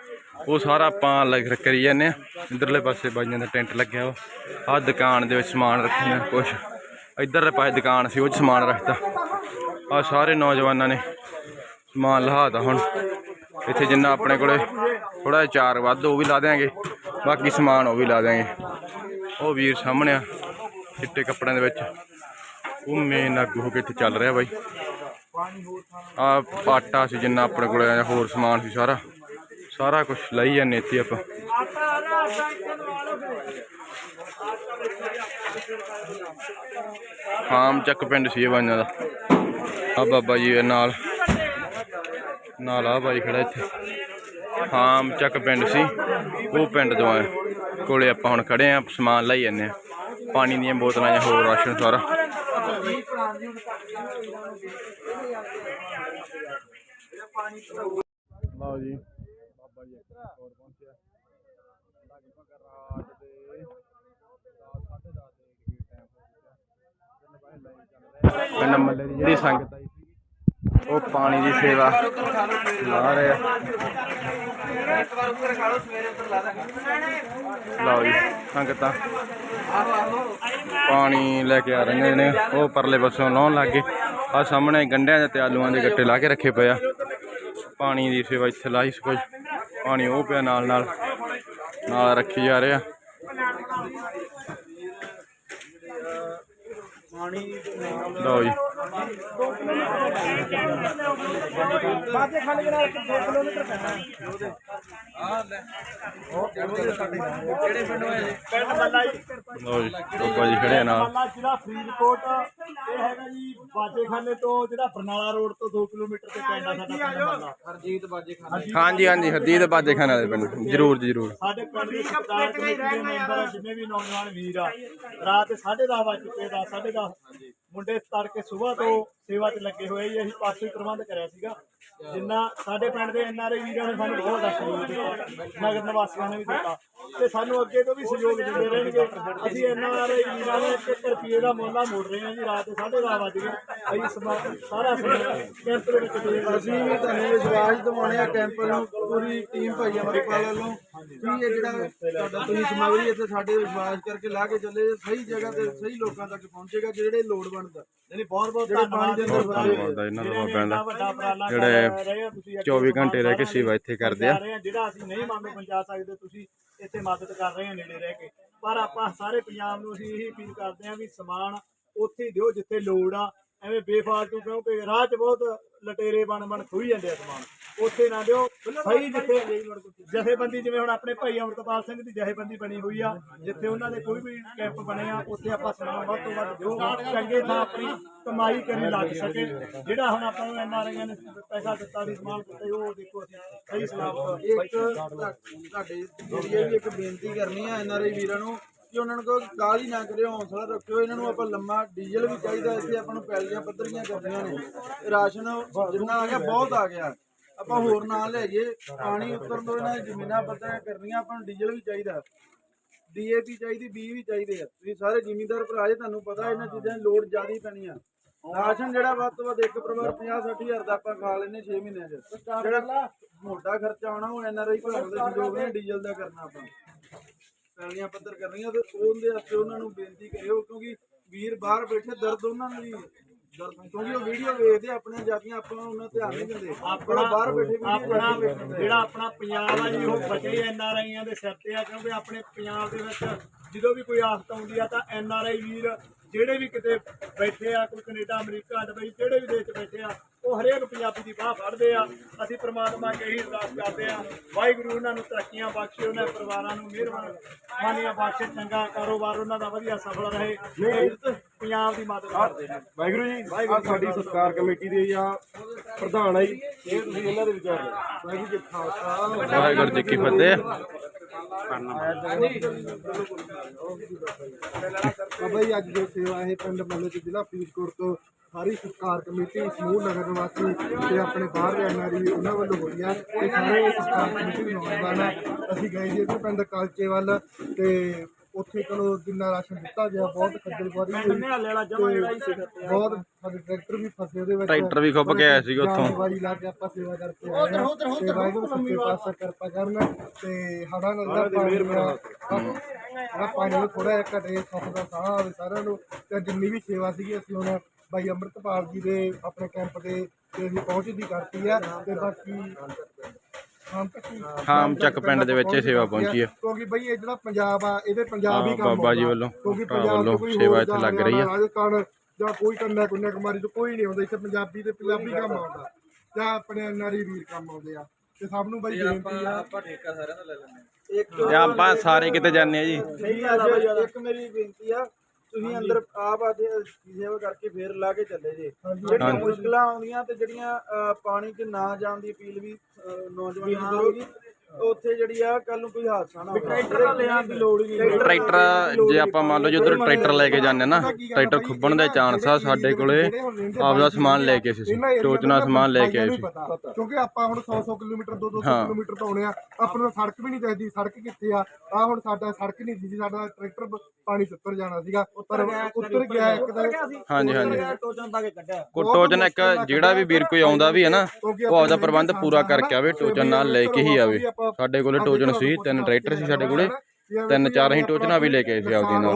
ਉਹ ਸਾਰਾ ਆਪਾਂ ਲੱਗ ਕਰੀ ਜਾਂਦੇ ਆ। ਇਧਰਲੇ ਪਾਸੇ ਬਾਈਆਂ ਦਾ ਟੈਂਟ ਲੱਗਿਆ ਵਾ। ਆਹ ਦੁਕਾਨ ਦੇ ਵਿੱਚ ਸਮਾਨ ਰੱਖਿਆ ਕੁਛ। ਇੱਧਰ ਪਾਏ ਦੁਕਾਨ ਸੀ, ਉਹ 'ਚ ਸਮਾਨ ਰੱਖਤਾ। ਆ ਸਾਰੇ ਨੌਜਵਾਨਾਂ ਨੇ ਸਮਾਨ ਲਹਾਤਾ ਹੁਣ। ਇੱਥੇ ਜਿੰਨਾ ਆਪਣੇ ਕੋਲੇ ਥੋੜਾ ਜਿਹਾ ਚਾਰ ਵੱਧ, ਉਹ ਵੀ ਲਾ ਦਿਆਂਗੇ। ਬਾਕੀ ਸਮਾਨ ਉਹ ਵੀ ਲਾ ਦਿਆਂਗੇ। ਉਹ ਵੀਰ ਸਾਹਮਣੇ ਆ, ਚਿੱਟੇ ਕੱਪੜਿਆਂ ਦੇ ਵਿੱਚ। ਉਹ ਮੇਨ ਅੱਗ ਹੋ ਕੇ ਇੱਥੇ ਚੱਲ ਰਿਹਾ ਬਾਈ। ਆ ਪਾਟਾ ਸੀ ਜਿੰਨਾ ਆਪਣੇ ਕੋਲੇ ਜਾਂ ਹੋਰ ਸਮਾਨ ਸੀ ਸਾਰਾ। ਸਾਰਾ ਕੁਝ ਲਈ ਜਾਂਦੇ ਇੱਥੇ ਆਪਾਂ। ਆਮ ਚੱਕ ਪਿੰਡ ਸੀ ਇਹ ਬਾਈਆਂ ਦਾ। ਆ ਬਾਬਾ ਜੀ ਦੇ ਨਾਲ ਨਾਲ ਆ ਬਾਈ ਖੜਾ ਇੱਥੇ। ਆਮ ਚੱਕ ਪਿੰਡ ਸੀ, ਉਹ ਪਿੰਡ ਤੋਂ ਆਏ। ਕੋਲੇ ਆਪਾਂ ਹੁਣ ਖੜੇ ਆ, ਸਮਾਨ ਲਈ ਜਾਂਦੇ ਆ। ਪਾਣੀ ਦੀਆਂ ਬੋਤਲਾਂ ਜਾਂ ਹੋਰ ਰਾਸ਼ਨ ਸਾਰਾ। ਲਓ ਜੀ ਬਾਬਾ ਜੀ ਇੱਕ ਹੋਰ ਪਹੁੰਚਿਆ ਲਗਭਗ ਰਾਤ ਦੇ 10:30 ਦੇ ਕਰੀਬ ਟਾਈਮ ਹੋ ਚੁੱਕਿਆ ਪਿੰਡ ਮੱਲੇ ਦੀ ਜਿਹੜੀ ਸੰਗਤ ਆਈ ਸੀ ਉਹ ਪਾਣੀ ਦੀ ਸੇਵਾ ਲਾ ਰਹੇ ਆ। ਲਓ ਜੀ, ਸੰਗਤਾਂ। ਪਾਣੀ ਲੈ ਕੇ ਆ ਰਹੀਆਂ ਨੇ। ਉਹ ਪਰਲੇ ਪਾਸੋਂ ਲਾਉਣ ਲੱਗ ਗਏ। ਆ ਸਾਹਮਣੇ ਗੰਢਿਆਂ ਦੇ ਤੇ ਆਲੂਆਂ ਦੇ ਗੱਟੇ ਲਾ ਕੇ ਰੱਖੇ ਪਏ ਆ। ਪਾਣੀ ਦੀ ਸੇਵਾ ਇੱਥੇ ਲਾਈ ਸੀ ਕੁਝ। ਪਾਣੀ ਉਹ ਪਿਆ ਨਾਲ ਨਾਲ ਨਾਲ ਰੱਖੀ ਜਾ ਰਿਹਾ ਲਓ ਜੀ। ਪਿੰਡ ਮੱਲਾ ਜੀ ਲਓ ਜੀ ਬਾਬਾ ਜੀ ਖੜੇ ਆ ਨਾਲ। ਮੱਲਾ ਜ਼ਿਲ੍ਹਾ ਫਰੀਦਕੋਟ ਇਹ ਹੈਗਾ ਜੀ ਬਾਜੇਖਾਨੇ ਤੋਂ ਜਿਹੜਾ ਬਰਨਾਲਾ ਰੋਡ ਤੋਂ 2 ਕਿਲੋਮੀਟਰ ਤੇ ਪਿੰਡ ਆ ਸਾਡਾ ਪਿੰਡ ਮੱਲਾ ਹਰਜੀਤ ਬਾਜੇਖਾਨੇ। ਹਾਂਜੀ ਹਾਂਜੀ ਹਰਦੀਦ ਬਾਜੇ ਖਾਨ ਵਾਲੇ ਪਿੰਡ। ਜਰੂਰ ਜੀ ਜਰੂਰ। ਸਾਡੇ ਪਿੰਡ ਦੇ ਸਰਕਾਰ ਕਮੇਟੀ ਦੇ ਮੈਂਬਰ ਜਿੰਨੇ ਵੀ ਨੌਜਵਾਨ ਵੀਰ ਆ ਰਾਤ 10:30 ਵਜੇ ਚੁੱਕੇ ਦਾ 10:30 ਮੁੰਡੇ ਤੜਕੇ ਸਵੇਰ ਤੋਂ ਸੇਵਾ ਚ ਲੱਗੇ ਹੋਏ ਜੀ। ਅਸੀਂ ਪਾਸੇ ਪ੍ਰਬੰਧ ਕਰਿਆ ਸੀਗਾ। ਜਿੰਨਾ ਸਾਡੇ ਪਿੰਡ ਦੇ ਐਨਆਰਆਈ ਵੀਰਾਂ ਨੇ ਸਾਨੂੰ ਬਹੁਤ ਸਹਿਯੋਗ ਦਿੱਤਾ। ਨਗਰ ਨਿਵਾਸੀਆਂ ਨੇ ਵੀ ਦਿੱਤਾ। ਤੇ ਸਾਨੂੰ ਅੱਗੇ ਤੋਂ ਵੀ ਸਹਿਯੋਗ ਦਿੰਦੇ ਰਹਿਣਗੇ। ਅਸੀਂ ਐਨਆਰਆਈ ਵੀਰਾਂ ਨੇ 1 ਰੁਪਏ ਦਾ ਮੁੱਲਾ ਮੋੜ ਰਹੇ ਹਾਂ ਜੀ। ਰਾਤ ਦੇ 10:30 ਵਜੇ ਅਸੀਂ ਸਮਾਂ ਸਾਰਾ ਸਮਾਂ ਕੈਂਪ ਦੇ ਵਿੱਚ ਅਸੀਂ ਵੀ ਤੁਹਾਨੂੰ ਵਿਸ਼ਵਾਸ ਦਿਵਾਉਣੇ ਆ ਕੈਂਪ ਨੂੰ। ਪੂਰੀ ਟੀਮ ਭਾਈ ਅਮਰਪਾਲ ਵੱਲੋਂ। ਵੀ ਇਹ ਜਿਹੜਾ ਤੁਹਾਡਾ ਤੁਸੀਂ ਸਮਗਰੀ ਇੱਥੇ ਸਾਡੇ ਵਿਸ਼ਵਾਸ ਕਰਕੇ ਲਾ ਕੇ ਚੱਲੇ ਸਹੀ ਜਗ੍ਹਾ ਤੇ ਸਹੀ ਲੋਕਾਂ ਤੱਕ ਪਹੁੰਚੇਗਾ ਜਿਹੜੇ ਲੋੜਵੰਦ ਆ। ਨਹੀਂ ਬਹੁਤ ਬਹੁਤ ਜਿਹੜੇ ਪਾਣੀ ਦੇ ਅੰਦਰ ਹੋਏ ਆ। ਧੰਨਵਾਦ ਆ ਇਹਨਾਂ ਦਾ ਦਾ। ਉਪਰਾਲਾ ਜਿਹੜੇ ਕਰ ਰਹੇ ਆ ਤੁਸੀਂ ਅੱਗੇ 24 ਘੰਟੇ ਰਹਿ ਕੇ ਸੇਵਾ ਇੱਥੇ ਕਰਦੇ ਆ। ਜਿਹੜਾ ਅਸੀਂ ਨਹੀਂ ਮੰਨ ਪਹੁੰਚਾ ਸਕਦੇ ਤੁਸੀਂ ਇੱਥੇ ਮਦਦ ਕਰ ਰਹੇ ਹੋ ਨੇੜੇ ਰਹਿ ਕੇ। ਪਰ ਆਪਾਂ ਸਾਰੇ ਪੰਜਾਬ ਨੂੰ ਅਸੀਂ ਇਹ ਅਪੀਲ ਕਰਦੇ ਹਾਂ ਵੀ ਸਮਾਨ ਉੱਥੇ ਹੀ ਦਿਓ ਜਿੱਥੇ ਲੋੜ ਆ ਐਵੇਂ ਬੇਫਾਲਤੂ ਕਿਉਂਕਿ ਰਾਹ 'ਚ ਬਹੁਤ ਲਟੇਰੇ ਬਣ ਬਣ ਖੋਈ ਜਾਂਦੇ ਆ ਸਮਾਨ। ਉੱਥੇ ਨਾ ਦਿਓ ਸਹੀ ਜਿੱਥੇ ਜਥੇਬੰਦੀ ਜਿਵੇਂ ਹੁਣ ਆਪਣੇ ਭਾਈ ਅਮਰਤਪਾਲ ਸਿੰਘ ਦੀ ਜਥੇਬੰਦੀ ਬਣੀ ਹੋਈ ਆ ਜਿੱਥੇ ਉਹਨਾਂ ਦੇ ਕੋਈ ਵੀ ਕੈਂਪ ਬਣੇ ਆ ਉੱਥੇ ਆਪਾਂ ਸਮਾਨ ਵੱਧ ਤੋਂ ਵੱਧ ਦਿਓ ਚੰਗੇ ਥਾਂ ਆਪਣੀ ਕਮਾਈ ਕਰਨ ਲੱਗ ਸਕੇ। ਜਿਹੜਾ ਹੁਣ ਆਪਾਂ ਨੂੰ ਐਨਆਰਆਈਆਂ ਨੇ ਪੈਸਾ ਦਿੱਤਾ ਵੀ ਸਮਾਨ ਦਿੱਤੇ ਉਹ ਦੇਖੋ ਅਸੀਂ ਸਹੀ ਸਲਾਮਤ ਇੱਕ ਤੁਹਾ- ਤੁਹਾਡੇ ਵੀ ਇੱਕ ਬੇਨਤੀ ਕਰਨੀ ਆ ਐਨਆਰਆਈ ਵੀਰਾਂ ਨੂੰ ਕਿ ਉਹਨਾਂ ਨੂੰ ਕਹੋ ਗਾਲੀ ਨਾ ਕਰਿਓ ਹੌਸਲਾ ਰੱਖਿਓ। ਇਹਨਾਂ ਨੂੰ ਆਪਾਂ ਲੰਮਾ ਡੀਜ਼ਲ ਵੀ ਚਾਹੀਦਾ ਇੱਥੇ ਆਪਾਂ ਨੂੰ ਪੈਲੀਆਂ ਪੱਧਰੀਆਂ ਕਰਨੀਆਂ ਨੇ। ਰਾਸ਼ਨ ਜਿੰਨਾ ਆ ਗਿਆ, ਬਹੁਤ ਆ ਗਿਆ। ਆਪਾਂ ਹੋਰ ਨਾ ਲੈ ਜਾਈਏ, ਪਾਣੀ ਉੱਤਰਨ ਤੋਂ ਇਹਨਾਂ ਜ਼ਮੀਨਾਂ ਪੱਧਰੀਆਂ ਕਰਨੀਆਂ, ਆਪਾਂ ਨੂੰ ਡੀਜ਼ਲ ਵੀ ਚਾਹੀਦਾ। ਡੀਏਪੀ ਚਾਹੀਦੀ, ਬੀ ਵੀ ਚਾਹੀਦੇ ਆ। ਤੁਸੀਂ ਸਾਰੇ ਜ਼ਿਮੀਂਦਾਰ ਭਰਾ ਜੇ, ਤੁਹਾਨੂੰ ਪਤਾ ਇਹਨਾਂ ਚੀਜ਼ਾਂ ਦੀ ਲੋੜ ਜ਼ਿਆਦਾ ਹੀ ਪੈਣੀ ਆ ਰਾਸ਼ਨ ਜਿਹੜਾ ਵੱਧ ਤੋਂ ਵੱਧ ਇੱਕ ਪਰਿਵਾਰ 50 60 ਹਜ਼ਾਰ ਦਾ ਆਪਾਂ ਖਾ ਲੈਨੇ 6 ਮਹੀਨਿਆਂ 'ਚ। ਜਿਹੜਾ ਮੋਟਾ ਖਰਚਾ ਆਉਣਾ, ਉਹ ਐਨਆਰਆਈ ਭਰਾਵਾਂ ਦੇ ਸੰਯੋਗ ਨਾਲ ਡੀਜ਼ਲ ਦਾ ਕਰਨਾ ਆਪਾਂ। ਪੈਲੀਆਂ ਪੱਧਰ ਕਰਨੀਆਂ ਤੇ ਉਹਦੇ ਵਾਸਤੇ ਉਹਨਾਂ ਨੂੰ ਬੇਨਤੀ ਕਰਿਓ ਕਿਉਂਕਿ ਵੀਰ ਬਾਹਰ ਬੈਠੇ ਦਰਦ ਉਹਨਾਂ ਨੂੰ ਵੀ ਦਰਦ ਕਿਉਂਕਿ ਉਹ ਵੀਡੀਓ ਵੇਖਦੇ ਆਪਣੇ ਜਾਤੀਆਂ ਆਪਾਂ ਉਹਨਾਂ ਧਿਆਨ ਨਹੀਂ ਦਿੰਦੇ ਆਪਣਾ ਬਾਹਰ ਬੈਠੇ ਆਪਣਾ। ਜਿਹੜਾ ਆਪਣਾ ਪੰਜਾਬ ਆ ਜੀ ਉਹ ਬਚੇ ਐਨ ਆਰ ਆਈਆਂ ਦੇ ਸਿਰ ਤੇ ਆ ਕਿਉਂਕਿ ਆਪਣੇ ਪੰਜਾਬ ਦੇ ਵਿੱਚ ਜਦੋਂ ਵੀ ਕੋਈ ਆਫਤ ਆਉਂਦੀ ਆ ਤਾਂ ਐਨ ਆਰ ਆਈ ਵੀਰ ਜਿਹੜੇ ਵੀ ਕਿਤੇ ਬੈਠੇ ਆ ਕੋਈ ਕੈਨੇਡਾ ਅਮਰੀਕਾ ਦੁਬਈ ਜਿਹੜੇ ਵੀ ਦੇਸ਼ 'ਚ ਬੈਠੇ ਆ ਉਹ ਹਰੇਕ ਪੰਜਾਬੀ ਦੀ ਬਾਹ ਫੜਦੇ ਆ। ਅਸੀਂ ਪ੍ਰਮਾਤਮਾ ਅੱਗੇ ਇਹੀ ਅਰਦਾਸ ਕਰਦੇ ਆ ਵਾਹਿਗੁਰੂ ਉਹਨਾਂ ਨੂੰ ਤਰੱਕੀਆਂ ਬਖਸ਼ੇ ਉਹਨਾਂ ਦੇ ਪਰਿਵਾਰਾਂ ਨੂੰ ਮਿਹਰਬਾਨੀਆਂ ਬਖਸ਼ੇ ਚੰਗਾ ਕਾਰੋਬਾਰ ਉਹਨਾਂ ਦਾ ਵਧੀਆ ਸਫਲ ਰਹੇ। ਪੰਜਾਬ ਦੀ ਮਦਦ ਕਰਦੇ ਨੇ। ਵਾਹਿਗੁਰੂ ਜੀ ਆ ਸਾਡੀ ਸਤਕਾਰ ਕਮੇਟੀ ਦੇ ਜਾਂ ਪ੍ਰਧਾਨ ਆ ਜੀ ਇਹ ਤੁਸੀਂ ਇਹਨਾਂ ਦੇ ਵਿਚਾਰ ਵਾਹਿਗੁਰੂ ਜੀ ਖਾਲਸਾ। ਵਾਹਿਗੁਰੂ ਜੀ ਕੀ ਫਤਿਹ। ਬਾਬਾ ਜੀ ਅੱਜ ਜੋ ਸੇਵਾ ਇਹ ਪਿੰਡ ਮੱਲੇ ਤੇ ਜ਼ਿਲ੍ਹਾ ਫਰੀਦਕੋਟ ਤੋਂ ਸਾਰੀ ਸਤਕਾਰ ਕਮੇਟੀ, ਸਮੂਹ ਨਗਰ ਨਿਵਾਸੀ ਤੇ ਆਪਣੇ ਬਾਹਰ ਦੇ ਐਨਆਰਈ ਉਹਨਾਂ ਵੱਲੋਂ ਹੋਈਆਂ ਆ ਤੇ ਸਾਰੇ ਸਤਕਾਰ ਕਮੇਟੀ ਦੇ ਨੌਜਵਾਨ ਅਸੀਂ ਗਏ ਜੀ ਪਿੰਡ ਕਾਲਚੇ ਵੱਲ ਤੇ ਉੱਥੇ ਚਲੋ ਜਿੰਨਾ ਰਾਸ਼ਨ ਦਿੱਤਾ ਗਿਆ ਬਹੁਤ ਖੱਜਲ ਖੁਆਰੀ ਹੋਈ ਨਿਹਾਲੇ ਵਾਲਾ ਜਮਾ ਜਿਹੜਾ ਹੀ ਸਿਖਰ ਤੇ ਬਹੁਤ ਸਾਡੇ ਟਰੈਕਟਰ ਵੀ ਫਸੇ ਉਹਦੇ ਵਿੱਚ। ਟਰੈਕਟਰ ਵੀ ਖੁੱਭ ਕੇ ਆਇਆ ਸੀਗਾ ਉੱਥੋਂ। ਵਾਰੀ ਲਾ ਕੇ ਆਪਾਂ ਸੇਵਾ ਕਰਕੇ ਆਏ ਹਾਂ। ਤੇ ਵਾਹਿਗੁਰੂ ਸੱਚੇ ਪਾਤਸ਼ਾਹ ਕਿਰਪਾ ਕਰਨ ਤੇ ਸਾਡਾ ਨਜ਼ਰ ਪਾਣੀ ਆ ਪਾਣੀ ਨੂੰ ਥੋੜਾ ਜਿਹਾ ਘਟੇ ਸੁੱਖ ਦਾ ਸਾਹ ਆਵੇ ਸਾਰਿਆਂ ਨੂੰ। ਤੇ ਜਿੰਨੀ ਵੀ ਸੇਵਾ ਸੀਗੀ ਅਸੀਂ ਹੁਣ ਭਾਈ ਅੰਮ੍ਰਿਤਪਾਲ ਜੀ ਦੇ ਆਪਣੇ ਕੈਂਪ ਦੇ ਤੇ ਅਸੀਂ ਪਹੁੰਚਦੀ ਕਰਤੀ ਆ। ਤੇ ਬਾਕੀ ਹਾਂ ਹਾਮ ਚੱਕ ਪਿੰਡ ਦੇ ਵਿੱਚ ਇਹ ਸੇਵਾ ਪਹੁੰਚੀ ਹੈ ਕਿਉਂਕਿ ਬਈ ਇਹ ਜਿਹੜਾ ਪੰਜਾਬ ਆ ਇਹਦੇ ਪੰਜਾਬ ਹੀ ਹਾਂ, ਕੰਮ ਬਾਬਾ ਜੀ। ਵੱਲੋਂ, ਕਿਉਂਕਿ ਪੰਜਾਬ ਵੱਲੋਂ ਤੋਂ ਕੋਈ ਸੇਵਾ ਇੱਥੇ ਲੱਗ ਰਹੀ ਆ। ਰਾਜਸਥਾਨ ਜਾਂ ਕੋਈ ਕੰਨਾ ਕੁੰਨਾ ਕੁਮਾਰੀ ਤੋਂ ਕੋਈ ਨਹੀਂ ਆਉਂਦਾ। ਇੱਥੇ ਪੰਜਾਬੀ ਤੇ ਪੰਜਾਬੀ ਕੰਮ ਆਉਂਦਾ। ਜਾਂ ਆਪਣੇ ਨਾਰੀ ਵੀਰ ਕੰਮ ਆਉਂਦੇ ਆ। ਤੇ ਸਭ ਨੂੰ ਬਈ ਬੇਨਤੀ ਆ। ਆਪਾਂ ਠੇਕਾ ਸਾਰਿਆਂ ਦਾ ਲੈ ਲੈਂਦੇ ਇੱਕ ਇਹ ਆਪਾਂ ਸਾਰੇ ਕਿਤੇ ਜਾਂਦੇ ਆ ਜੀ। ਆ ਇੱਕ ਮੇਰੀ ਬੇਨਤੀ ਆ ਤੁਸੀਂ ਅੰਦਰ ਆਪ ਆਦੇ ਸੇਵਾ ਕਰਕੇ ਫੇਰ ਲਾ ਕੇ ਚੱਲੇ ਜੇ। ਜਿਹੜੀਆਂ ਮੁਸ਼ਕਲਾਂ ਆਉਂਦੀਆਂ ਤੇ ਜਿਹੜੀਆਂ ਪਾਣੀ 'ਚ ਨਾ ਜਾਣ ਦੀ ਅਪੀਲ ਵੀ ਅਹ, ਨੌਜਵਾਨਾਂ ਨੂੰ ਕਰੋਗੀ? ਉੱਥੇ ਜਿਹੜੀ ਆ ਕੱਲ ਨੂੰ ਕੋਈ ਹਾਦਸਾ ਨਾ ਹੋਵੇ। ਟਰੈਕਟਰ ਲਿਆਉਣ ਦੀ ਲੋੜ ਹੀ ਨਹੀਂ। ਟਰੈਕਟਰ ਜੇ ਆਪਾਂ ਮੰਨ ਲਓ ਜਦੋਂ ਟਰੈਕਟਰ ਲੈ ਕੇ ਜਾਂਦੇ ਨਾ ਟਰੈਕਟਰ ਖੁੱਬਣ ਦੇ ਚਾਂਸ ਆ ਸਾਡੇ ਕੋਲੇ। ਆਪਦਾ ਸਮਾਨ ਲੈ ਕੇ ਅਸੀਂ ਟੋਚਨਾ ਸਮਾਨ ਲੈ ਕੇ ਆਏ ਸੀ। ਕਿਉਂਕਿ ਆਪਾਂ ਹੁਣ 100 100 ਕਿਲੋਮੀਟਰ 2 200 ਕਿਲੋਮੀਟਰ ਤੋਂ ਆਉਣੇ ਆ ਆਪਾਂ ਨੂੰ ਸੜਕ ਵੀ ਨਹੀਂ ਚਾਹੀਦੀ ਸੜਕ ਕਿੱਥੇ ਆ? ਆ ਹੁਣ ਸਾਡਾ ਸੜਕ ਨਹੀਂ ਸੀ ਸਾਡਾ ਟਰੈਕਟਰ ਪਾਣੀ ਚ ਉੱਤਰ ਜਾਣਾ ਸੀਗਾ ਪਰ ਉੱਤਰ ਗਿਆ ਇੱਕ ਤਾਂ ਹਾਂਜੀ ਹਾਂਜੀ। ਟੋਚਨ ਤੱਕ ਕੱਢਿਆ। ਕੋ ਟੋਚਨ ਇੱਕ ਜਿਹੜਾ ਵੀ ਵੀਰ ਕੋਈ ਆਉਂਦਾ ਵੀ ਹੈ ਨਾ ਉਹ ਆਪਦਾ ਪ੍ਰਬੰਧ ਪੂਰਾ ਕਰਕੇ ਆਵੇ ਟੋਚਨ ਨਾਲ ਲੈ ਕੇ ਹੀ ਆਵੇ। ਸਾਡੇ ਕੋਲੇ ਟੋਚਨ ਸੀ ਤਿੰਨ ਟਰੈਕਟਰ ਸੀ ਸਾਡੇ ਕੋਲੇ। ਤਿੰਨ ਚਾਰ ਅਸੀਂ ਟੋਚਨਾ ਵੀ ਲੈ ਕੇ ਆਏ ਸੀ ਆਪਦੀਆਂ ਨਾਲ।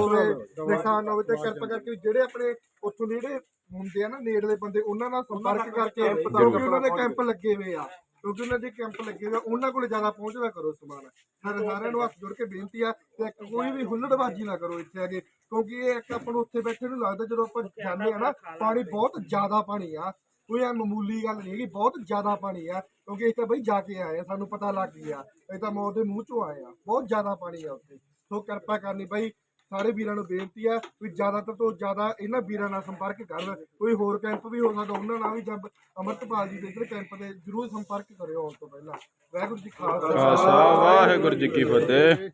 ਨੁਕਸਾਨ ਨਾ ਹੋਵੇ ਤੇ ਕਿਰਪਾ ਕਰਕੇ ਜਿਹੜੇ ਆਪਣੇ ਉੱਥੋਂ ਦੇ ਜਿਹੜੇ ਹੁੰਦੇ ਆ ਨਾ ਨੇੜਲੇ ਬੰਦੇ ਉਹਨਾਂ ਨਾਲ ਸੰਪਰਕ ਕਰਕੇ ਕਿਉਂਕਿ ਉਹਨਾਂ ਦੇ ਕੈਂਪ ਲੱਗੇ ਹੋਏ ਆ। ਕਿਉਂਕਿ ਉਹਨਾਂ ਦੇ ਕੈਂਪ ਲੱਗੇ ਹੋਏ ਆ ਉਹਨਾਂ ਕੋਲੇ ਜ਼ਿਆਦਾ ਪਹੁੰਚਦਾ ਕਰੋ ਸਮਾਨ। ਸਾਰੇ ਸਾਰਿਆਂ ਨੂੰ ਹੱਥ ਜੋੜ ਕੇ ਬੇਨਤੀ ਆ ਕਿ ਕੋਈ ਵੀ ਹੁੱਲੜਬਾਜ਼ੀ ਨਾ ਕਰੋ ਇੱਥੇ ਆਗੇ ਕਿਉਂਕਿ ਇਹ ਇੱਕ ਆਪਾਂ ਨੂੰ ਉੱਥੇ ਬੈਠੇ ਨੂੰ ਲੱਗਦਾ ਜਦੋਂ ਆਪਾਂ ਜਾਂਦੇ ਆ ਨਾ ਪਾਣੀ ਬਹੁਤ ਜ਼ਿਆਦਾ ਪਾਣੀ ਆ। ਕੋਈ ਐ ਮਾਮੂਲੀ ਗੱਲ ਨਹੀਂ ਹੈਗੀ ਬਹੁਤ ਜ਼ਿਆਦਾ ਪਾਣੀ ਆ। ਕਿਉਂਕਿ ਇੱਥੇ ਬਈ ਜਾ ਕੇ ਆਏ ਆ, ਸਾਨੂੰ ਪਤਾ ਲੱਗ ਗਿਆ। ਇਹ ਤਾਂ ਮੌਤ ਦੇ ਮੂੰਹ ਚੋਂ ਆਏ ਆ। ਬਹੁਤ ਜ਼ਿਆਦਾ ਪਾਣੀ ਆ ਉੱਥੇ। ਸੋ ਕਿਰਪਾ ਕਰਨੀ ਬਈ, ਸਾਰੇ ਵੀਰਾਂ ਨੂੰ ਬੇਨਤੀ ਆ ਵੀ ਜ਼ਿਆਦਾਤਰ ਤੋਂ ਜ਼ਿਆਦਾ ਇਹਨਾਂ ਵੀਰਾਂ ਨਾਲ ਸੰਪਰਕ ਕਰਨ ਕੋਈ ਹੋਰ ਕੈਂਪ ਵੀ ਹੋ ਸਕਦਾ ਉਹਨਾਂ ਨਾਲ ਵੀ ਜਦ ਅਮਰਤਪਾਲ ਜੀ ਦੇ ਇੱਧਰ ਕੈਂਪ ਦੇ ਜਰੂਰ ਸੰਪਰਕ ਕਰਿਓ ਆਉਣ ਤੋਂ ਪਹਿਲਾਂ। ਵਾਹਿਗੁਰੂ ਜੀ ਖਾਲਸਾ, ਵਾਹਿਗੁਰੂ ਜੀ ਕੀ ਫਤਿਹ।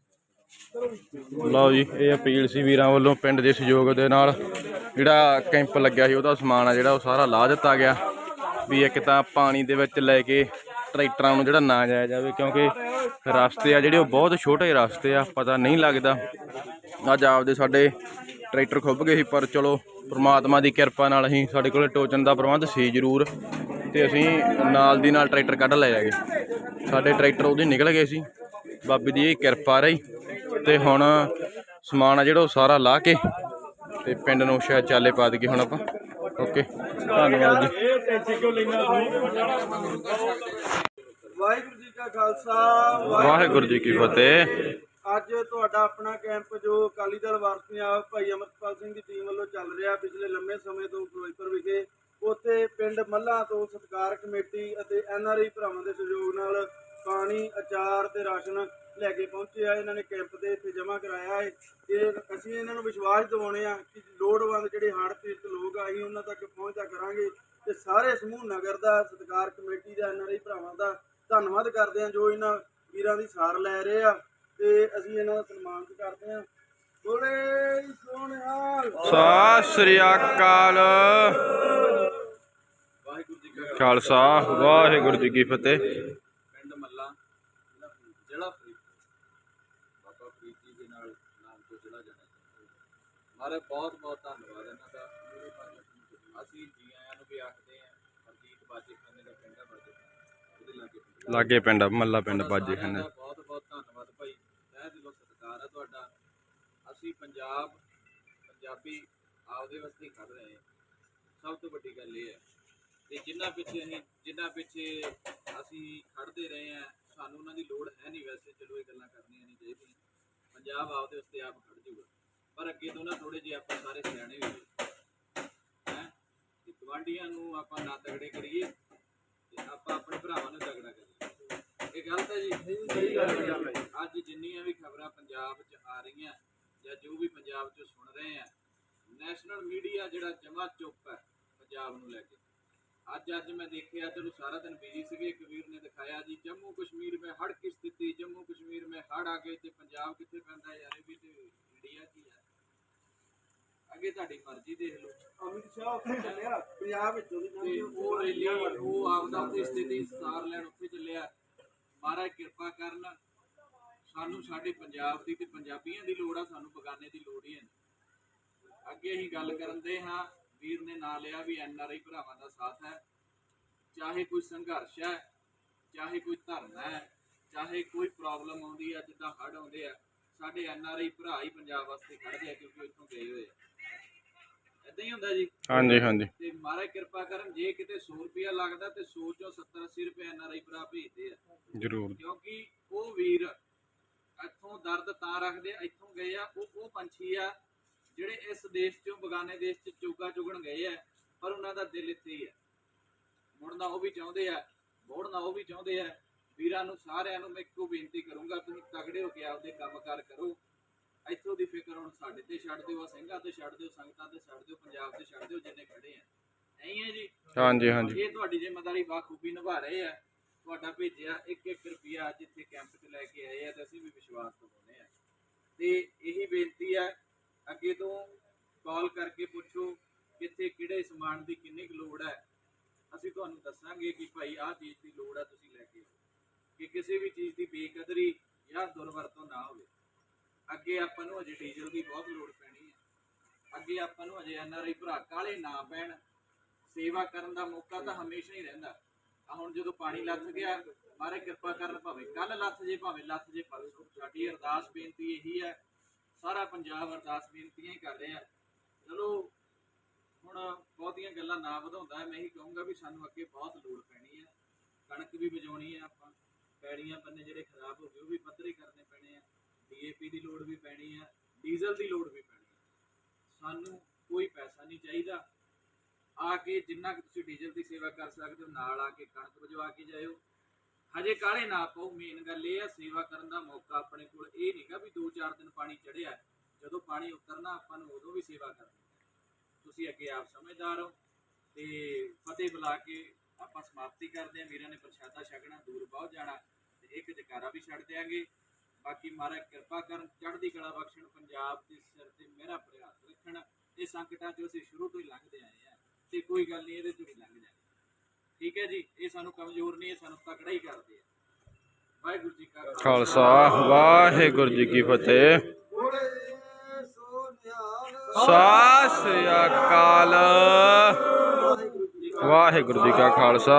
ਲਓ ਜੀ, ਇਹ ਅਪੀਲ ਸੀ ਵੀਰਾਂ ਵੱਲੋਂ ਪਿੰਡ ਦੇ ਸਹਿਯੋਗ ਦੇ ਨਾਲ। ਜਿਹੜਾ ਕੈਂਪ ਲੱਗਿਆ ਸੀ, ਉਹਦਾ ਸਮਾਨ ਆ ਜਿਹੜਾ, ਉਹ ਸਾਰਾ ਲਾ ਦਿੱਤਾ ਗਿਆ। ਵੀ ਇੱਕ ਤਾਂ ਪਾਣੀ ਦੇ ਵਿੱਚ ਲੈ ਕੇ ਟਰੈਕਟਰਾਂ ਨੂੰ ਜਿਹੜਾ ਨਾ ਜਾਇਆ ਜਾਵੇ, ਕਿਉਂਕਿ ਰਸਤੇ ਆ ਜਿਹੜੇ, ਉਹ ਬਹੁਤ ਛੋਟੇ ਰਸਤੇ ਆ, ਪਤਾ ਨਹੀਂ ਲੱਗਦਾ। ਅੱਜ ਆਪਦੇ ਸਾਡੇ ਟਰੈਕਟਰ ਖੁੱਭ ਗਏ ਸੀ, ਪਰ ਚਲੋ, ਪ੍ਰਮਾਤਮਾ ਦੀ ਕਿਰਪਾ ਨਾਲ ਅਸੀਂ ਸਾਡੇ ਕੋਲ ਟੋਚਨ ਦਾ ਪ੍ਰਬੰਧ ਸੀ ਜ਼ਰੂਰ ਤੇ ਅਸੀਂ ਨਾਲ ਦੀ ਨਾਲ ਟਰੈਕਟਰ ਕੱਢ ਲੈ ਹੈਗੇ। ਸਾਡੇ ਟਰੈਕਟਰ ਉਹਦੇ ਨਿਕਲ ਗਏ ਸੀ। ਬਾਬੇ ਦੀ ਇਹ ਕਿਰਪਾ ਰਹੀ ਤੇ ਹੁਣ ਸਮਾਨ ਆ ਜਿਹੜਾ ਉਹ ਸਾਰਾ ਲਾ ਕੇ ਤੇ ਪਿੰਡ ਨੂੰ ਸ਼ਾਇਦ ਚਾਲੇ ਪਾ ਦਈਏ ਹੁਣ ਆਪਾਂ। ਓਕੇ ਧੰਨਵਾਦ ਜੀ। ਇਹ ਟੈਂਸ਼ਨ ਕਿਉਂ ਲੈਣਾ ਵਾਹਿਗੁਰੂ ਜੀ ਕਾ ਖਾਲਸਾ ਵਾਹਿਗੁਰੂ ਜੀ ਕੀ ਫਤਿਹ। ਅੱਜ ਤੁਹਾਡਾ ਆਪਣਾ ਕੈਂਪ ਜੋ ਅਕਾਲੀ ਦਲ ਵਾਰਸ ਪੰਜਾਬ ਭਾਈ ਅਮਰਪਾਲ ਸਿੰਘ ਦੀ ਟੀਮ ਵੱਲੋਂ ਚੱਲ ਰਿਹਾ ਪਿਛਲੇ ਲੰਮੇ ਸਮੇਂ ਤੋਂ ਫਿਰੋਜ਼ਪੁਰ ਵਿਖੇ ਉੱਥੇ ਪਿੰਡ ਮੱਲਾ ਤੋਂ ਸਤਕਾਰ ਕਮੇਟੀ ਅਤੇ ਐਨਆਰਆਈ ਭਰਾਵਾਂ ਦੇ ਸਹਿਯੋਗ ਨਾਲ ਪਾਣੀ ਅਚਾਰ ਤੇ ਰਾਸ਼ਨ ਲੈ ਕੇ ਪਹੁੰਚੇ ਆ। ਇਹਨਾਂ ਨੇ ਕੈਂਪ ਤੇ ਇੱਥੇ ਜਮ੍ਹਾਂ ਕਰਾਇਆ ਹੈ। ਤੇ ਅਸੀਂ ਇਹਨਾਂ ਨੂੰ ਵਿਸ਼ਵਾਸ ਦਿਵਾਉਣੇ ਆ ਕਿ ਲੋੜਵੰਦ ਜਿਹੜੇ ਹੜ੍ਹ ਪੀੜਤ ਲੋਕ ਆ ਅਸੀਂ ਉਹਨਾਂ ਤੱਕ ਪਹੁੰਚਦਾ ਕਰਾਂਗੇ ਤੇ ਸਾਰੇ ਸਮੂਹ ਨਗਰ ਦਾ ਸਤਕਾਰ ਕਮੇਟੀ ਦਾ ਐਨਆਰਆਈ ਭਰਾਵਾਂ ਦਾ ਧੰਨਵਾਦ ਕਰਦੇ ਆ ਜੋ ਇਹਨਾਂ ਵੀਰਾਂ ਦੀ ਸਾਰ ਲੈ ਰਹੇ ਆ ਤੇ ਅਸੀਂ ਇਹਨਾਂ ਦਾ ਸਨਮਾਨ ਵੀ ਕਰਦੇ ਹਾਂ ਬੋਲੇ ਸੋਨਿਹਾਲ ਸਤਿ ਸ੍ਰੀ ਅਕਾਲ। ਖਾਲਸਾ ਵਾਹਿਗੁਰੂ ਜੀ ਕੀ ਫਤਿਹ ਪਿੰਡ ਮੱਲਾ ਜ਼ਿਲ੍ਹਾ ਫਰੀਦਕੋਟ ਬਾਬਾ ਫਰੀਦ ਜੀ ਦੇ ਨਾਲ ਨਾਮ ਤੋਂ ਜ਼ਿਲ੍ਹਾ ਜਾਣਿਆ ਜਾਂਦਾ ਮਾਰੇ ਬਹੁਤ ਬਹੁਤ ਧੰਨਵਾਦ ਇਹਨਾਂ ਦਾ। ਅਸੀਂ ਜੀ ਆਇਆਂ ਨੂੰ ਵੀ ਆਖਦੇ ਆਂ ਹਰਜੀਤ ਬਾਜੇ ਖਾਨੇ ਦਾ ਪਿੰਡ ਬਾਜੇ ਉਹਦੇ ਲਾਗੇ ਪਿੰਡ ਲਾਗੇ ਪਿੰਡ ਮੱਲਾ ਪਿੰਡ ਬਾਜੇ ਖਾਨੇ। ਬਹੁਤ ਬਹੁਤ ਧੰਨਵਾਦ ਭਾਈ। ਤਹਿ ਦਿਲੋਂ ਸਤਿਕਾਰ ਹੈ ਤੁਹਾਡਾ। ਅਸੀਂ ਪੰਜਾਬ ਪੰਜਾਬੀ ਆਪਦੇ ਵਾਸਤੇ ਖੜ ਰਹੇ ਹਾਂ। ਸਭ ਤੋਂ ਵੱਡੀ ਗੱਲ ਇਹ ਹੈ ਤੇ ਜਿੰਨਾ ਪਿੱਛੇ ਅਸੀਂ ਜਿੰਨਾ ਪਿੱਛੇ ਅਸੀਂ ਖੜਦੇ ਰਹੇ ਹਾਂ ਸਾਨੂੰ ਉਹਨਾਂ ਦੀ ਲੋੜ ਹੈ ਨਹੀਂ ਵੈਸੇ। ਚਲੋ ਇਹ ਗੱਲਾਂ ਕਰਨੀਆਂ ਨਹੀਂ ਚਾਹੀਦੀਆਂ। ਪੰਜਾਬ ਆਪਦੇ ਵਾਸਤੇ ਆਪ ਖੜ ਜਾਊਗਾ ਪਰ ਅੱਗੇ ਤੋਂ ਨਾ ਥੋੜੇ ਜਿਹੇ ਆਪਾਂ ਸਾਰੇ ਸਿਆਣੇ ਹੋਈਏ। ਹੈ? ਤੇ ਗਵਾਂਢੀਆਂ ਨੂੰ ਆਪਾਂ ਨਾ ਤਗੜੇ ਕਰੀਏ ਤੇ ਆਪਾਂ ਆਪਣੇ ਭਰਾਵਾਂ ਨੂੰ ਤਗੜਾ ਕਰੀਏ। ਇਹ ਗਲਤ ਹੈ ਜੀ ਸਹੀ ਗੱਲ ਹੈ ਅੱਜ ਜਿੰਨੀਆਂ ਵੀ ਖਬਰਾਂ ਪੰਜਾਬ 'ਚ ਆ ਰਹੀਆਂ ਜਾਂ ਜੋ ਵੀ ਪੰਜਾਬ 'ਚ ਸੁਣ ਰਹੇ ਆ ਨੈਸ਼ਨਲ ਮੀਡੀਆ ਜਿਹੜਾ ਜਮਾ ਚੁੱਪ ਹੈ ਪੰਜਾਬ ਨੂੰ ਲੈ ਕੇ। ਅੱਜ ਅੱਜ ਮੈਂ ਦੇਖਿਆ ਚਲੋ ਸਾਰਾ ਦਿਨ ਬਿਜ਼ੀ ਸੀਗੇ। ਇੱਕ ਵੀਰ ਨੇ ਦਿਖਾਇਆ ਜੀ ਜੰਮੂ ਕਸ਼ਮੀਰ ਮੈਂ ਹੜ ਕੀ ਸਥਿਤੀ ਜੰਮੂ ਕਸ਼ਮੀਰ ਮੇ ਹੜ ਆ ਗਏ ਤੇ ਪੰਜਾਬ ਕਿੱਥੇ ਪੈਂਦਾ ਯਾਰ? ਇਹ ਵੀ ਤੇ ਇੰਡੀਆ ਕੀ ਯਾਰ ਅੱਗੇ ਤੁਹਾਡੀ ਮਰਜ਼ੀ ਦੇਖ ਲਓ। ਅਮਿਤ ਸ਼ਾਹ ਉੱਥੇ ਚੱਲਿਆ ਪੰਜਾਬ ਵਿੱਚੋਂ ਵੀ ਉਹ ਰੈਲੀਆਂ ਉਹ ਆਪਦਾ ਉੱਥੇ ਸਥਿਤੀ ਸਾਰ ਲੈਣ ਉੱਥੇ ਚੱਲਿਆ ਮਹਾਰਾਜ ਕਿਰਪਾ ਕਰਨ। ਸਾਨੂੰ ਸਾਡੇ ਪੰਜਾਬ ਦੀ ਤੇ ਪੰਜਾਬੀਆਂ ਦੀ ਲੋੜ ਆ ਸਾਨੂੰ ਬਗਾਨੇ ਦੀ ਲੋੜ ਹੀ ਹੈ ਅੱਗੇ ਅਸੀਂ ਗੱਲ ਕਰਨ ਦੇ ਹਾਂ। ਵੀਰ ਨੇ ਨਾਂ ਲਿਆ ਵੀ ਐਨ ਆਰ ਆਈ ਭਰਾਵਾਂ ਦਾ ਸਾਥ ਹੈ। ਚਾਹੇ ਕੋਈ ਸੰਘਰਸ਼ ਹੈ ਚਾਹੇ ਕੋਈ ਧਰਨਾ ਹੈ ਚਾਹੇ ਕੋਈ ਪ੍ਰੋਬਲਮ ਆਉਂਦੀ ਹੈ ਜਿੱਦਾਂ ਹੜ੍ਹ ਆਉਂਦੇ ਆ ਸਾਡੇ ਐਨ ਆਰ ਆਈ ਭਰਾ ਹੀ ਪੰਜਾਬ ਵਾਸਤੇ ਖੜਦੇ ਆ ਕਿਉਂਕਿ ਇੱਥੋਂ ਗਏ ਹੋਏ ਆ। ਏਦਾਂ ਹੀ ਹੁੰਦਾ ਜੀ? ਹਾਂਜੀ ਹਾਂਜੀ। ਤੇ ਮਹਾਰਾਜ ਕਿਰਪਾ ਕਰਨ ਜੇ ਕਿਤੇ 100 ਰੁਪਿਆ ਲੱਗਦਾ ਤੇ 100 ਚੋਂ 70 80 ਰੁਪਏ ਐਨਆਰਆਈ ਭਰਾ ਭੇਜਦੇ ਆ। ਜ਼ਰੂਰ। ਕਿਉਂਕਿ ਉਹ ਵੀਰ ਇੱਥੋਂ ਦਰਦ ਤਾਂ ਰੱਖਦੇ ਆ ਇੱਥੋਂ ਗਏ ਆ ਉਹ ਉਹ ਪੰਛੀ ਆ ਜਿਹੜੇ ਇਸ ਦੇਸ਼ ਚੋਂ ਬਗਾਨੇ ਦੇਸ਼ ਚ ਚੋਗਾ ਚੁਗਣ ਗਏ ਆ ਪਰ ਉਹਨਾਂ ਦਾ ਦਿਲ ਇੱਥੇ ਹੀ ਆ। ਮੁੜਨਾ ਉਹ ਵੀ ਚਾਹੁੰਦੇ ਆ ਮੋੜਨਾ ਉਹ ਵੀ ਚਾਹੁੰਦੇ ਆ। ਵੀਰਾਂ ਨੂੰ ਸਾਰਿਆਂ ਨੂੰ ਮੈਂ ਇੱਕੋ ਬੇਨਤੀ ਕਰੂੰਗਾ ਤੁਸੀਂ ਤਗੜੇ ਹੋ ਕੇ ਆਪਦੇ ਕੰਮਕਾਰ ਕਰੋ। ਇੱਥੋਂ ਦੀ ਫਿਕਰ ਹੁਣ ਸਾਡੇ ਤੇ ਛੱਡ ਦਿਓ ਸਿੰਘਾਂ ਤੇ ਛੱਡ ਦਿਓ ਸੰਗਤਾਂ ਤੇ ਛੱਡ ਦਿਓ ਪੰਜਾਬ ਤੇ ਛੱਡ ਦਿਓ ਜਿੰਨੇ ਖੜੇ ਆ। ਐਂ ਹੈ ਜੀ? ਹਾਂਜੀ ਹਾਂਜੀ। ਇਹ ਤੁਹਾਡੀ ਜ਼ਿੰਮੇਵਾਰੀ ਬਾਖੂਬੀ ਨਿਭਾ ਰਹੇ ਆ। ਤੁਹਾਡਾ ਭੇਜਿਆ ਇੱਕ ਇੱਕ ਰੁਪਿਆ ਜਿੱਥੇ ਕੈਂਪ 'ਚ ਲੈ ਕੇ ਆਏ ਆ ਤੇ ਅਸੀਂ ਵੀ ਵਿਸ਼ਵਾਸ ਦਿਵਾਉਂਦੇ ਆ। ਤੇ ਇਹੀ ਬੇਨਤੀ ਹੈ ਅੱਗੇ ਤੋਂ ਕਾਲ ਕਰਕੇ ਪੁੱਛੋ ਕਿੱਥੇ ਕਿਹੜੇ ਸਮਾਨ ਦੀ ਕਿੰਨੀ ਕੁ ਲੋੜ ਹੈ। ਅਸੀਂ ਤੁਹਾਨੂੰ ਦੱਸਾਂਗੇ ਕਿ ਭਾਈ ਆਹ ਚੀਜ਼ ਦੀ ਲੋੜ ਹੈ ਤੁਸੀਂ ਲੈ ਕੇ ਕਿ ਕਿਸੇ ਵੀ ਚੀਜ਼ ਦੀ ਬੇਕਦਰੀ ਜਾਂ ਦੁਰਵਰਤੋਂ ਨਾ ਹੋਵੇ। ਅੱਗੇ ਆਪਾਂ ਨੂੰ ਅਜੇ ਡੀਜ਼ਲ ਦੀ ਬਹੁਤ ਲੋੜ ਪੈਣੀ ਹੈ। ਅੱਗੇ ਆਪਾਂ ਨੂੰ ਅਜੇ ਐਨਆਰਆਈ ਭਰਾ ਕਾਲੇ ਨਾ ਪੈਣ। ਸੇਵਾ ਕਰਨ ਦਾ ਮੌਕਾ ਤਾਂ ਹਮੇਸ਼ਾ ਹੀ ਰਹਿੰਦਾ। ਆ ਹੁਣ ਜਦੋਂ ਪਾਣੀ ਲੱਥ ਗਿਆ, ਮਾਰੇ ਕਿਰਪਾ ਕਰਨ ਭਾਵੇਂ ਕੱਲ ਲੱਥ ਜੇ, ਭਾਵੇਂ ਲੱਥ ਜੇ ਪਰਸੋਂ ਸਾਡੀ ਅਰਦਾਸ ਬੇਨਤੀ ਇਹੀ ਹੈ ਸਾਰਾ ਪੰਜਾਬ ਅਰਦਾਸ ਬੇਨਤੀਆਂ ਹੀ ਕਰ ਰਿਹਾ। ਚਲੋ, ਹੁਣ ਬਹੁਤੀਆਂ ਗੱਲਾਂ ਨਾ ਵਧਾਉਂਦਾ ਮੈਂ ਇਹੀ ਕਹੂੰਗਾ ਵੀ ਸਾਨੂੰ ਅੱਗੇ ਬਹੁਤ ਲੋੜ ਪੈਣੀ ਹੈ। ਕਣਕ ਵੀ ਵਜਾਉਣੀ ਹੈ ਆਪਾਂ। ਪੈੜੀਆਂ ਬੰਨੇ ਜਿਹੜੇ ਖਰਾਬ ਹੋ ਗਏ, ਉਹ ਵੀ ਪੱਧਰੇ ਕਰਨੇ ਪੈਣੇ ਆ। ਡੀਏਪੀ ਦੀ ਲੋੜ ਵੀ ਪੈਣੀ ਹੈ ਡੀਜ਼ਲ ਦੀ ਲੋੜ ਵੀ ਪੈਣੀ ਹੈ ਸਾਨੂੰ ਕੋਈ ਪੈਸਾ ਨਹੀਂ ਚਾਹੀਦਾ। ਆ ਕੇ ਜਿੰਨਾ ਕੁ ਤੁਸੀਂ ਡੀਜ਼ਲ ਦੀ ਸੇਵਾ ਕਰ ਸਕਦੇ ਹੋ, ਨਾਲ ਆ ਕੇ ਕਣਕ ਵਜਵਾ ਕੇ ਜਾਇਓ। ਹਜੇ ਕਾਲੇ ਨਾ ਪਾਓ ਮੇਨ ਗੱਲ ਇਹ ਆ, ਸੇਵਾ ਕਰਨ ਦਾ ਮੌਕਾ ਆਪਣੇ ਕੋਲ ਇਹ ਨਹੀਂਗਾ ਵੀ 2-4 ਦਿਨ ਪਾਣੀ ਚੜਿਆ ਜਦੋਂ ਪਾਣੀ ਉਤਰਨਾ, ਆਪਾਂ ਨੂੰ ਉਦੋਂ ਵੀ ਸੇਵਾ ਕਰਨੀ ਤੁਸੀਂ ਅੱਗੇ ਆਪ ਸਮਝਦਾਰ ਹੋ ਤੇ ਫਤਿਹ ਬੁਲਾ ਕੇ ਆਪਾਂ ਸਮਾਪਤੀ ਕਰਦੇ ਹਾਂ। ਵੀਰਾਂ ਨੇ ਪ੍ਰਸ਼ਾਦਾ ਛਕਣਾ, ਦੂਰ ਬਹੁਤ ਜਾਣਾ ਤੇ ਇੱਕ ਜਕਾਰਾ ਵੀ ਛੱਡ ਦਿਆਂਗੇ। ਬਾਕੀ ਮਹਾਰਾਜ ਕਿਰਪਾ ਕਰਨ, ਚੜ੍ਹਦੀ ਕਲਾ ਬਖਸ਼ਣ, ਪੰਜਾਬ ਦੇ ਸਿਰ ਤੇ ਮੇਰਾ ਪ੍ਰਯਾਸ ਰੱਖਣ। ਇਹ ਸੰਕਟਾਂ ਚੋਂ ਅਸੀਂ ਸ਼ੁਰੂ ਤੋਂ ਹੀ ਲੰਘਦੇ ਆਏ ਆ ਤੇ ਕੋਈ ਗੱਲ ਨਹੀਂ, ਇਹਦੇ ਚੋਂ ਵੀ ਲੰਘ ਜਾਣਾ ਠੀਕ ਹੈ ਜੀ ਇਹ ਸਾਨੂੰ ਕਮਜ਼ੋਰ ਨਹੀਂ ਇਹ ਸਾਨੂੰ ਤਕੜਾ ਹੀ ਕਰਦੇ ਆ। ਵਾਹਿਗੁਰੂ ਜੀ ਕਾ ਖਾਲਸਾ। ਵਾਹਿਗੁਰੂ ਜੀ ਕੀ ਫਤਿਹ। ਸਤਿ ਸ੍ਰੀ ਅਕਾਲ। ਵਾਹਿਗੁਰੂ ਜੀ ਕਾ ਖਾਲਸਾ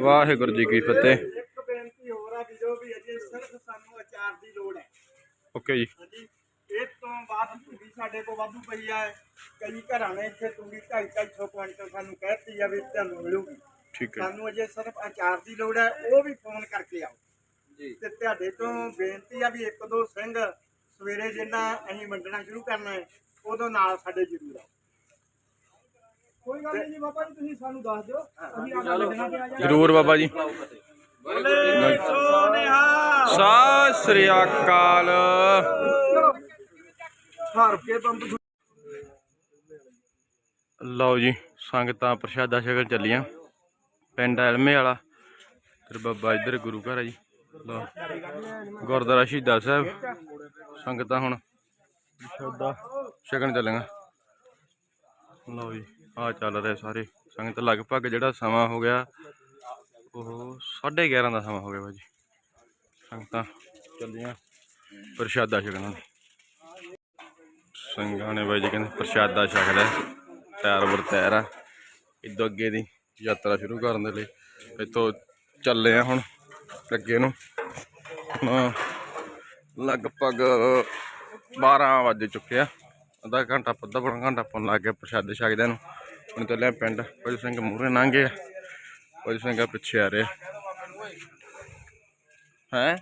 ਵਾਹਿਗੁਰੂ ਜੀ ਕੀ ਫਤਿਹ। ਇੱਕ ਬੇਨਤੀ ਹੋਰ ਆ ਵੀਰੋ ਵੀ ਅਜੇ ਸਿਰਫ ਸਾਨੂੰ ਅਚਾਰ ਦੀ ਲੋੜ ਹੈ। ਓਕੇ ਜੀ। ਹਾਂਜੀ ਇਹ ਤੋਂ ਬਾਅਦ ਤੂੜੀ ਸਾਡੇ ਕੋਲ ਵਾਧੂ ਪਈ ਆ ਕਈ ਘਰਾਂ ਨੇ ਇੱਥੇ ਤੂੜੀ 250 ਕੁਇੰਟਲ ਸਾਨੂੰ ਕਹਿਤੀ ਆ ਵੀ ਤੁਹਾਨੂੰ ਮਿਲੂਗੀ। ਠੀਕ ਹੈ। ਸਾਨੂੰ ਅਜੇ ਸਿਰਫ ਅਚਾਰ ਦੀ ਲੋੜ ਹੈ ਉਹ ਵੀ ਫੋਨ ਕਰਕੇ ਆਓ। ਜੀ। ਤੇ ਤੁਹਾਡੇ ਤੋਂ ਬੇਨਤੀ ਆ ਵੀ ਇੱਕ ਦੋ ਸਿੰਘ ਸਵੇਰੇ ਜਿੰਨਾ ਅਸੀਂ ਵੰਡਣਾ ਸ਼ੁਰੂ ਕਰਨਾ ਹੈ ਉਦੋਂ ਨਾਲ ਸਾਡੇ ਜ਼ਰੂਰ ਆਓ। ਕੋਈ ਗੱਲ ਨਹੀਂ ਜੀ ਬਾਬਾ ਜੀ ਤੁਸੀਂ ਸਾਨੂੰ ਦੱਸ ਦਿਓ। ਅਸੀਂ ਆਪ ਵੰਡਣਾ ਤੇ ਆ ਜ਼ਰੂਰ ਬਾਬਾ ਜੀ। ਬੋਲੇ ਸੋਨਿਹਾ ਸਤਿ ਸ੍ਰੀ ਅਕਾਲ। ਹਾਰ ਕੇ ਲਓ ਜੀ ਸੰਗਤਾਂ ਪ੍ਰਸ਼ਾਦਾ ਛਕਣ ਚੱਲੀਆਂ। ਪਿੰਡ ਐਲਮੇ ਵਾਲਾ। ਤੇ ਬਾਬਾ ਇੱਧਰ ਗੁਰੂ ਘਰ ਆ ਜੀ। ਲਓ। ਗੁਰਦੁਆਰਾ ਸ਼ਹੀਦਾਂ ਸਾਹਿਬ। ਸੰਗਤਾਂ ਹੁਣ। ਪ੍ਰਸ਼ਾਦਾ ਛਕਣ ਚੱਲੀਆਂ ਲਓ ਜੀ ਆ ਚੱਲ ਰਹੇ ਸਾਰੇ। ਸੰਗਤ ਲਗਭਗ ਜਿਹੜਾ ਸਮਾਂ ਹੋ ਗਿਆ ਉਹ 11:30 ਦਾ ਸਮਾਂ ਹੋ ਗਿਆ ਬਾਜੀ ਸੰਗਤਾਂ ਚੱਲੀਆਂ। ਪ੍ਰਸ਼ਾਦਾ ਛਕਣ ਸੰਗਾਂ ਨੇ ਬਾਈ ਜੀ ਕਹਿੰਦੇ ਪ੍ਰਸ਼ਾਦਾ ਛਕ ਲਿਆ ਤਿਆਰ ਬਰ ਤਿਆਰ ਆ। ਇਦੋਂ ਅੱਗੇ ਦੀ ਯਾਤਰਾ ਸ਼ੁਰੂ ਕਰਨ ਦੇ ਲਈ ਇੱਥੋਂ ਚੱਲੇ ਆ ਹੁਣ ਅੱਗੇ ਨੂੰ। ਹੁਣ ਲਗਭਗ 12 ਵੱਜ ਚੁੱਕੇ ਆ। ਅੱਧਾ ਘੰਟਾ ਅੱਧਾ ਪੌਣਾ ਘੰਟਾ ਪੌਣ ਲੱਗ ਗਿਆ ਪ੍ਰਸ਼ਾਦੇ ਛਕਦਿਆਂ ਨੂੰ। ਹੁਣ ਚੱਲਿਆ ਪਿੰਡ। ਕੁਝ ਸਿੰਘ ਮੂਹਰੇ ਲੰਘੇ ਆ ਕੁਝ ਸਿੰਘ ਪਿੱਛੇ ਆ ਰਹੇ। ਹੈ?